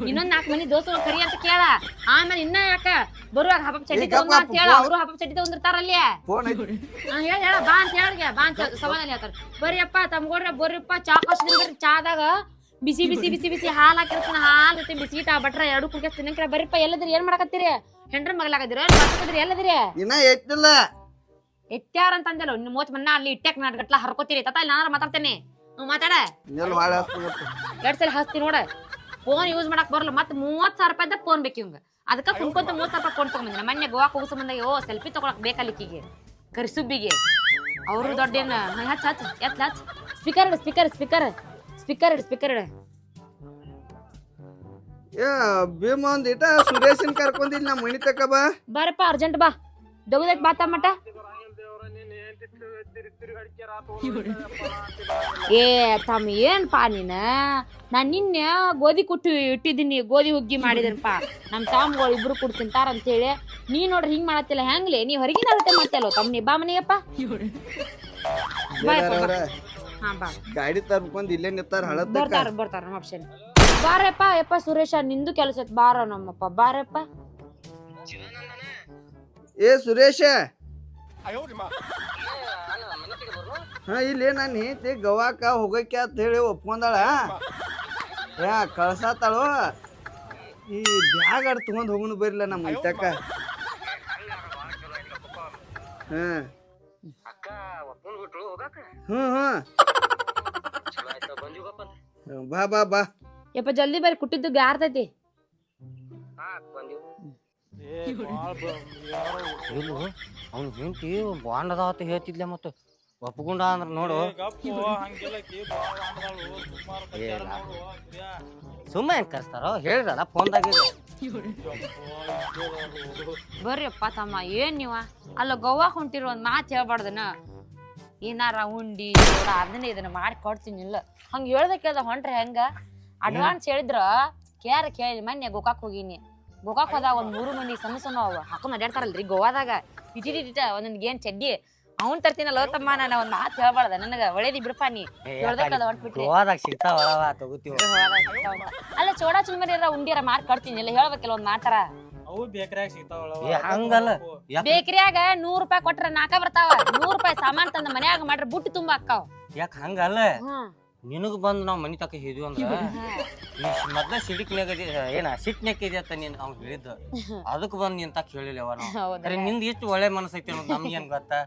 ಇನ್ನೊಂದ್ ನಾಲ್ಕು ಮನಿ ದೋಸ್ತರು ಕರಿ ಅಂತ ಕೇಳ. ಆಮೇಲೆ ಇನ್ನ ಯಾಕ ಬರುವಾಗ ಹಬ್ಬ ಚಡ್ಡಿ ಏ, ತಗೊಂಡ ಅಂತ ಕೇಳ. ಅವ್ರು ಅವರು ಹಬ್ಬ ಚಡ್ಡಿ ತಗೊಂಡಿರ್ತಾರ ಅಲ್ಲಿ. ಹೇಳ ಹೇಳ ಬಾ ಅಂತ ಹೇಳ್ಗೆ ಬಾ ಅಂತ ಸವಾಲಲ್ಲಿ ಹೇಳ್ತಾರ. ಬರ್ರಿಯಪ್ಪ ತಮ್ಗೋಡ್ರ ಬರ್ರಿಪ್ಪ ಚಾ ಕಷ್ಟ ಚಾದಾಗ ಬಿಸಿ ಬಿಸಿ ಬಿಸಿ ಬಿಸಿ ಹಾಲ್ ಹಾಕಿರ್ತಾನ ಹಾಲ್ ಜೊತೆ ಬಿಸ್ಕಿಟ್ ಆ ಬಟ್ರ ಎರಡು ಕುಡ್ಕೆ ತಿನ್ನಕ್ರ ಬರ್ರಿಪ್ಪ ಎಲ್ಲದ್ರಿ ಏನ್ ಮಾಡಕತ್ತೀರಿ? ಹೆಂಡ್ರ ಮಗಲಾಗದಿರ ಎಲ್ಲದಿರಿ? ಇನ್ನ ಎತ್ತಿಲ್ಲ ಎತ್ಯಾರ ಅಂತ ಅಂದಲ್ಲ ನಿನ್ನ ಮೂವತ್ ಮನ್ನ ಅಲ್ಲಿ ಇಟ್ಟಾಕ ನಾಟ್ ಗಟ್ಲ ಹರ್ಕೋತೀರಿ. ತತ ಇಲ್ಲಿ ನಾನು ಮಾತಾಡ್ತೇನೆ. ನೀವು ಮಾತಾಡ. ನೆಲ್ ಹಾಳ ಹಚ್ಕೊಬೇಕು ಎರಡ್ ಸಲ ಹಸ್ತಿ ನೋಡ. ಫೋನ್ ಯೂಸ್ ಮಾಡಕ್ ಬರಲ್ಲ ಮತ್ತೆ ಮೂವತ್ ಸಾವಿರ ರೂಪಾಯಿ ಫೋನ್ ಬೇಕು ಇವಂಗ. ಅದಕ್ಕೆ ಕುಂಕೊಂತ ಮೂವತ್ ಸಾವಿರ ರೂಪಾಯಿ ಫೋನ್ ತಗೊಂಬಂದಿನ ಮೊನ್ನೆ ಗೋವಾ ಹೋಗೋ ಸಂಬಂಧ ಓ ಸೆಲ್ಫಿ ತಗೊಳಕ್ ಬೇಕಲ್ಲಿಕ್ಕಿಗೆ ಕರಿಸುಬ್ಬಿಗೆ. ಅವರು ದೊಡ್ಡ ಏನ ಹಚ್ ಹಚ್ಚ ಎತ್ಲ ಹಚ್ಚ. ಸ್ಪೀಕರ್ ಇಡು ಸ್ಪೀಕರ್ ಸ್ಪೀಕರ್ ಸ್ಪೀಕರ್ ಇಡು ಸ್ಪೀಕರ್ ಇಡು. ಏ ಭೀಮ ಸುರೇಶನ್ ಕರ್ಕೊಂಡಿಲ್ಲ ನಮ್ಮ ಮನಿ ತಕ ಬಾ. ಬಾರಪ್ಪ ಅರ್ಜೆಂಟ್ ಬಾ. ದೊಗದಕ್ಕೆ ಬಾತಾ ತಮ್ಮಟ ಏ ತಮ್ಮ ಏನ್ಪಾ ನೀನ? ನಾನ್ ನಿನ್ನೆ ಗೋಧಿ ಕುಟ್ಟಿ ಇಟ್ಟಿದ್ದೀನಿ ಗೋಧಿ ಹುಗ್ಗಿ ಮಾಡಿದನಪ್ಪ. ನಮ್ ತಾಮ್ಗಳು ಇಬ್ರು ಕುಡ್ ತಿಂತಾರ ಅಂತೇಳಿ ನೀ ನೋಡ್ರಿ ಹಿಂಗ್ ಮಾಡತ್ತಿಲ್ಲ ಹೆಂಗ್ಲಿ ನೀ ಹೊರಗಿನ ರೊಟ್ಟಿ ಮಾಡ್ತಿಯಲ್ಲ ತಮ್ಮ ನೀ ಬಾ ಮನೆಯಪ್ಪ. ಹಾ ಬಾ. ಗಾಡಿ ತರ್ಕೊಂಡ್ ಇಲ್ಲೇ ನಿಂತಾರ ಹಳದಕ್ಕ ಬರ್ತಾರ ಬರ್ತಾರ ನಮ್ಮ ಆಪ್ಷನ್ ಬಾರಪ್ಪ ಯಪ್ಪ ಸುರೇಶ ನಿಂದು ಕೆಲಸ ಬಾರ ನಮ್ಮಪ್ಪ ಬಾರಪ್ಪ. ಏ ಸುರೇಶ! ಹಾ ಇಲ್ಲಿ ನಾನು ಹೆಂಡತಿ ಗವಾಕ ಹೋಗಕ್ಕೆ ಅಂತ ಹೇಳಿ ಒಪ್ಕೊಂಡಾಳ. ಯಾ ಕಳ್ಸಾತಾಳು? ಈ ಬ್ಯಾಗ್ ಅಡ್ ತಗೊಂಡ್ ಹೋಗುನು ಬರಿಲ್ಲ ನಮ್ಮ ಇತ್ತಕ್ಕ ಹ್ಮ್ ಹ್ಮ್. ಹ್ಮ್ ಬಾ ಬಾ ಬಾ. ಯಪ್ಪ ಜಲ್ದಿ ಬರ್ರಿ ಕುಟ್ಟಿದ್ದು ಗ್ಯಾರ್ತೈತಿ ಹಾ ಬಂದಿವ್. ಏ ಬಾಳ್ ಬ- ಯಾರೋ- ಇಲ್ಲು ಅವ್ನ ಹೆಂಡತಿ ಬಾಂಡ್ ಅದಾವ ಅಂತ ಹೇಳ್ತಿದ್ಲೆ ಮತ್ತೆ. ಒಪ್ಕೊಂಡ ಅಂದ್ರ ನೋಡು. ಸುಮ್ಮನೆ ಹೆಂಗ್ ಕರ್ಸ್ತಾರೋ? ಹೇಳಿದಲ್ಲ ಫೋನ್ದಾಗ ಯಪ್ಪೋ, ಬರ್ರಿಯಪ್ಪ ತಮ್ಮ ಏನ್ ನೀವ? ಅಲ್ಲ ಗೋವಾ ಹೊಂಟಿರೋ ಒಂದ್ ಮಾತು ಹೇಳ್ಬಾರ್ದನ? ಏನಾರ ಉಂಡಿ ಅದನ್ನ ಇದನ್ನ ಮಾಡಿ ಕೊಡ್ತೀನಿ ಇಲ್ಲ. ಹಂಗ ಹೇಳ್ದ ಕೇಳ್ದ ಹೊಂಟ್ರೆ ಹೆಂಗ? ಅಡ್ವಾನ್ಸ್ ಹೇಳಿದ್ರ ಕೇರ ಕೇಳಿ ಮೊನ್ನೆ ಗೋಕಾಕ್ ಹೋಗಿನಿ. ಗೋಕಾಕ್ ಹೋದಾಗ ಒಂದ್ ಮೂರು ಮಂದಿ ಸಣ್ಣ ಸಣ್ಣ ಅವ. ಹಾಕೊಂಡ್ ಅಡ್ಯಾಡ್ತಾರಲ್ರಿ ಗೋವಾದಾಗ. ಇಟಿಟಿಟ ಒಂದೊಂದ್ ಏನ್ ಚಡ್ಡಿ. ಅವ್ನ್ ತರ್ತೀನಲ್ಲ ತಮ್ಮ ನಾನು ಒಂದ್ ಮಾತು ಹೇಳ್ಬಾರ್ದ. ನನಗ ಒಳ್ಳೇದಿ ಬಿಡಪ್ಪ ನೀ. ಹೊಂಟ್ಬಿಟ್ರಿ ಸಿಗ್ತಾವಳವ ತಗೋತೀವ ಅಲ್ಲ ಚೋಡಾ ಚುಮರಿ ಉಂಡಿಯರ ಮಾರ್ಕ್ ಕಡ್ತೀನಿ ಇಲ್ಲ ಹೇಳ್ಬೇಕಿಲ್ಲ ಒಂದ್ ಮಾತಾರ. ಅವು ಬೇಕರಿಯಾಗ ಸಿಗ್ತಾವಳ ಏ, ಹಂಗಲ್ಲ. ಬೇಕರಿಯಾಗ ನೂರ್ ರೂಪಾಯಿ ಕೊಟ್ರ ನಾಕ ಬರ್ತಾವ. ನೂರ್ ರೂಪಾಯಿ ಸಾಮಾನ್ ತಂದ ಮನ್ಯಾಗ ಮಾಡ್ರ ಬುಟ್ಟು ತುಂಬಾ ಅಕ್ಕಾವ್. ಯಾಕ ಹಂಗಲ್ಲ? ನಿನಗ್ ಬಂದ್ ನಾವ್ ಮನಿ ತಕ ಹಿದ್ವಿ ಅಂದ್ರ ಮೊದ್ಲ ಸಿಡಿಕ್ನ್ಯಾಗ ಅದಿ- ಏನ ಸಿಟ್ನ್ಯಾಕ ಇದೆ ಅಂತ ನೀನ್ ಅವ್ನ್ ಹೇಳಿದ್ದ. ಅದಕ್ ಬಂದ್ ನಿನ್ ತಕ ಹೇಳಿಲ್ಲವ ನಾವು. ನಿಂದ್ ಅರೆ ನಿಂದ ಎಷ್ಟು ಒಳ್ಳೆ ಮನಸ್ಸೈತಿ ಅನ್ನೋದು ನಮ್ಗೆ ಏನ್ ಗೊತ್ತಾ?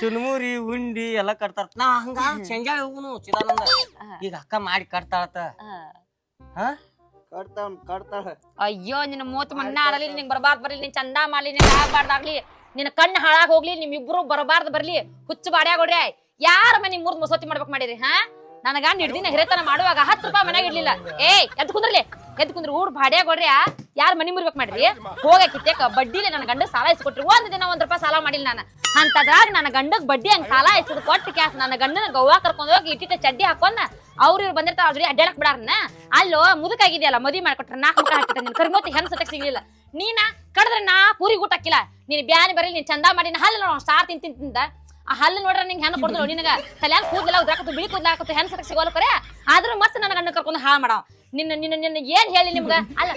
ಚುನ್ಮುರಿ ಉಂಡಿ ಎಲ್ಲ ಕಟ್ತಾರ. ನಾ ಹಂಗ ಸಂಜಾಳೆ ಹೋಗುನು ಚಿದಾನಂದ. ಈಗ ಅಕ್ಕ ಮಾಡಿ ಕಟ್ತಾಳತ ಹಾ. ಕಟ್ತಾಳ ಅಯ್ಯೋ ನಿನ್ನ ಮೂತ್ ಮಣ್ಣ ಆಡಲಿ ನಿನ್ ಬರಬಾರ್ದು ಬರ್ಲಿ ನಿನ್ ಚಂದ ಮಾಡಲಿ ನಿನ್ ಆಗ್ಬಾರ್ದಾಗ್ಲಿ ನಿನ್ನ ಕಣ್ಣು ಹಾಳಾಗ್ ಹೋಗ್ಲಿ ನಿಮ್ ಇಬ್ರು ಬರಬಾರ್ದು ಬರ್ಲಿ ಹುಚ್ಚು ಬಾಡ್ಯಾಗ ಹೊಡ್ರಿ ಯಾರ ಮನಿ ಮೂರ್ ಮಸೋತಿ ಮಾಡ್ಬೇಕು ಮಾಡಿರಿ ಹಾ? ನನ್ನ ಗಂಡ ಹಿಡ್ದಿನ ಹಿರೇತನ ಮಾಡುವಾಗ ಹತ್ತು ರೂಪಾಯಿ ಮನೆಗೆ ಇಡ್ಲಿಲ್ಲ. ಏಯ್ ಎದ್ ಕುಂದ್ರಲಿ. ಎದ್ ಕುಂದ್ರ ಊರ್ ಭಾಡ್ಯಾಗ ಕೊಡ್ರಿ ಯಾರ ಮನಿ ಮುರ್ಬೇಕು ಮಾಡ್ರಿ? ಹೋಗಕ್ಕೆ ಬಡ್ಡಿಲಿ ನನ್ನ ಗಂಡ ಸಾಲ ಇಸ್ಕೊಟ್ರಿ ಒಂದ್ ದಿನ ಒಂದ್ ರೂಪಾಯಿ ಸಾಲ ಮಾಡಿಲ್ಲ ನಾನು. ಅಂತದ್ರಾಗ ನನ್ನ ಗಂಡಗ್ ಬಡ್ಡಿ ಹಂಗ ಸಾಲ ಇಸದ್ ಕೊಟ್ಟು ಕ್ಯಾಸ್ ನನ್ನ ಗಂಡನ ಗೋವಾ ಕರ್ಕೊಂಡ್ ಹೋಗಿ ಇಟ್ಟಿಟ್ಟ ಚಡ್ಡಿ ಹಾಕೊಂಡ ಅವ್ರು ಇವ್ರು ಬಂದಿರ್ತಾರ ಅವ್ರ ಅಡ್ಡಾಡಕ್ ಬಿಡಾರನ್ನ ಅಲ್ಲೋ ಮುದುಕಾಗಿದೆಯಲ್ಲ ಮದಿ ಮಾಡ್ಕೊಟ್ರೆ ನಾಲ್ಕು ಮಕ್ಕಳು ಹಾಕಿಟ್ಟ ನಿನ್ ಕರ್ಮೋತಿ ಹೆಂಗ್ ಸಿಗ್ಲಿಲ್ಲ. ನೀನ ಕಡದ್ರ ನಾ ಕೂರಿ ಊಟ ಹಾಕಿಲ್ಲ. ನೀನ್ ಬ್ಯಾನಿ ಬರಲಿ, ನೀನ್ ಚಂದ ಮಾಡಿ, ನಾ ಸಾರ್ ನೋಡ ಸ್ಟಾರ್ ತಿಂತ ತಿಂತ ಆ ಹಲ್ಲು ನೋಡ್ರ ನಿಂಗೆ ಹೆಣ್ಣು ಕೊಡ್ದು ನಿನಗ. ತಲ್ಯಾನ ಕೂದಲ ಉದ್ರಾಕತ್ತು ಬಿಳಿ ಕೂದಲ ಹಾಕತ್ತು ಹೆಣ್ಣು ಸತಕ್ ಸಿಗೋಲ್ಲ ಕರೆ ಆದ್ರೂ ಮತ್ತೆ ನನ್ನ ಗಂಡ ಕರ್ಕೊಂಡು ಹಾಳು ಮಾಡವ ನಿನ್ನ ನಿನ್ನ ನಿನ್ನ ಏನ್ ಹೇಳಿ ನಿಮ್ಗ? ಅಲ್ಲ.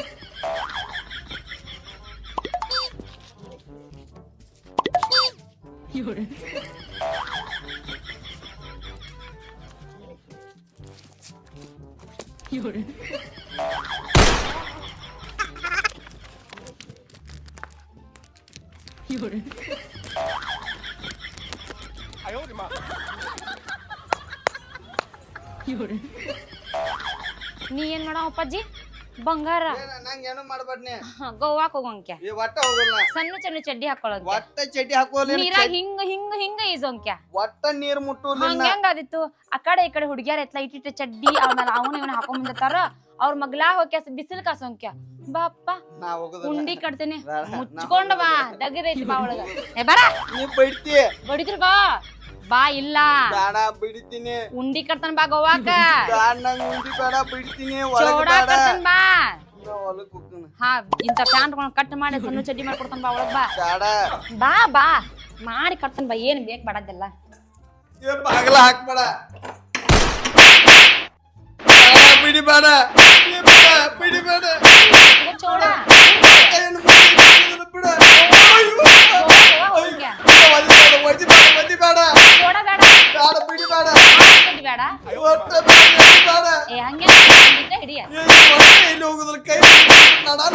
ನೀ ಏನ್ ಮಾಡೋ ಅಪ್ಪಾಜಿ? ಬಂಗಾರ. ಮಾಡ್ಬೇಡ್ನಿ ಗೋವಾಕ್ ಹೋಗೋಂಕ್ಯ. ಈ ಒಟ್ಟ ಹೋಗಲ್ಲ. ಸಣ್ಣ ಸಣ್ಣ ಚಡ್ಡಿ ಹಾಕೊಳ್ಳೋದು ಒಟ್ಟ ಚಡ್ಡಿ ಹಾಕೋಲಿ ನೀರಾಗ ಹಿಂಗ ಹಿಂಗ ಹಿಂಗ ಈ ಒಟ್ಟ ನೀರ್ ಮುಟ್ಟೋಲಿ ಹಂಗ ಆದಿತ್ತು? ಆ ಕಡೆ ಈ ಕಡೆ ಹುಡುಗಿಯರ್ ಎತ್ಲ ಇಟ್ಟಿಟ್ಟ ಚಡ್ಡಿ ಆಮೇಲೆ ಅವನ ಇವನ ಹಾಕೊಂಡ್ ಬಂದಿರ್ತಾರ. ಅವ್ರ ಮಗ್ಲಾ ಹೋಗ್ಯಾಸ ಬಿಸಿಲ್ ಕಾಸೋಂಕ್ಯ. ಬಾಪ್ಪ ನಾ ಹೋಗೋದಿಲ್ಲ. ಉಂಡಿ ಕಟ್ತೇನೆ. ಮುಚ್ಕೊಂಡ್ ಬಾ ದಗಿರೈತಿ ಬಾ ಒಳಗ. ಏ ಬರ. ನೀ ಬೈಡ್ತಿ. ಬಡಿದ್ರ ಬಾ. ಬಾ ಇಲ್ಲ. ಬೇಡ ಬಿಡ್ತೀನಿ. ಉಂಡಿ ಕಟ್ತಾನ ಬಾ ಗೋವಾಕ. ಬೇಡ ನಂಗ್ ಉಂಡಿ ಬೇಡ ಬಿಡ್ತೀನಿ. ಒಳಗ್ ಚೋಡ ಬೇಡ ಕಟ್ತಾನ ಬಾ. ನಾ ಹೊಲಕ್ ಹೋಗ್ತೀನಿ. ಹಾ ಇಂತ ಪ್ಯಾಂಟ್ ಕಟ್ ಮಾಡಿ ಸಣ್ಣ ಚಡ್ಡಿ ಮಾಡ್ಕೊಡ್ತಾನ ಬಾ ಒಳಗ್ ಬಾ. ಬೇಡ ಬಾ ಬಾ. ಮಾಡಿ ಕಟ್ತಾನ ಬಾ ಏನ್ ಬೇಕ್ ಬಡದೆಲ್ಲ ಏ ಬಾಗಲ ಹಾಕ್ಬೇಡ. ಬೇಡ, ಬಿಡಿ ಬೇಡ ಏ ಬೇಡ ಬಿಡಿ ಬೇಡ ಚೋಡ. ಏನು ಬಿಡ ಅಯ್ಯೋ. ಬೇಡ, ಒದಿ ಬೇಡ. ಚೋಡ ಬೇಡ ಬೇಡ, ಬಿಡಿ ಬೇಡ. ಚಡ್ಡಿ ಬೇಡ ಒಟ್ಟ ಬೇಡ, ಬಿಡಿ ಬೇಡ. ಏ ಹಂಗೆ ಹಿಡಿಯ ಏ, ಈ ಒಟ್ಟ ಎಲ್ಲಿ ಹೋಗುದಿಲ್ಲ, ಕೈ ನಡಾಲ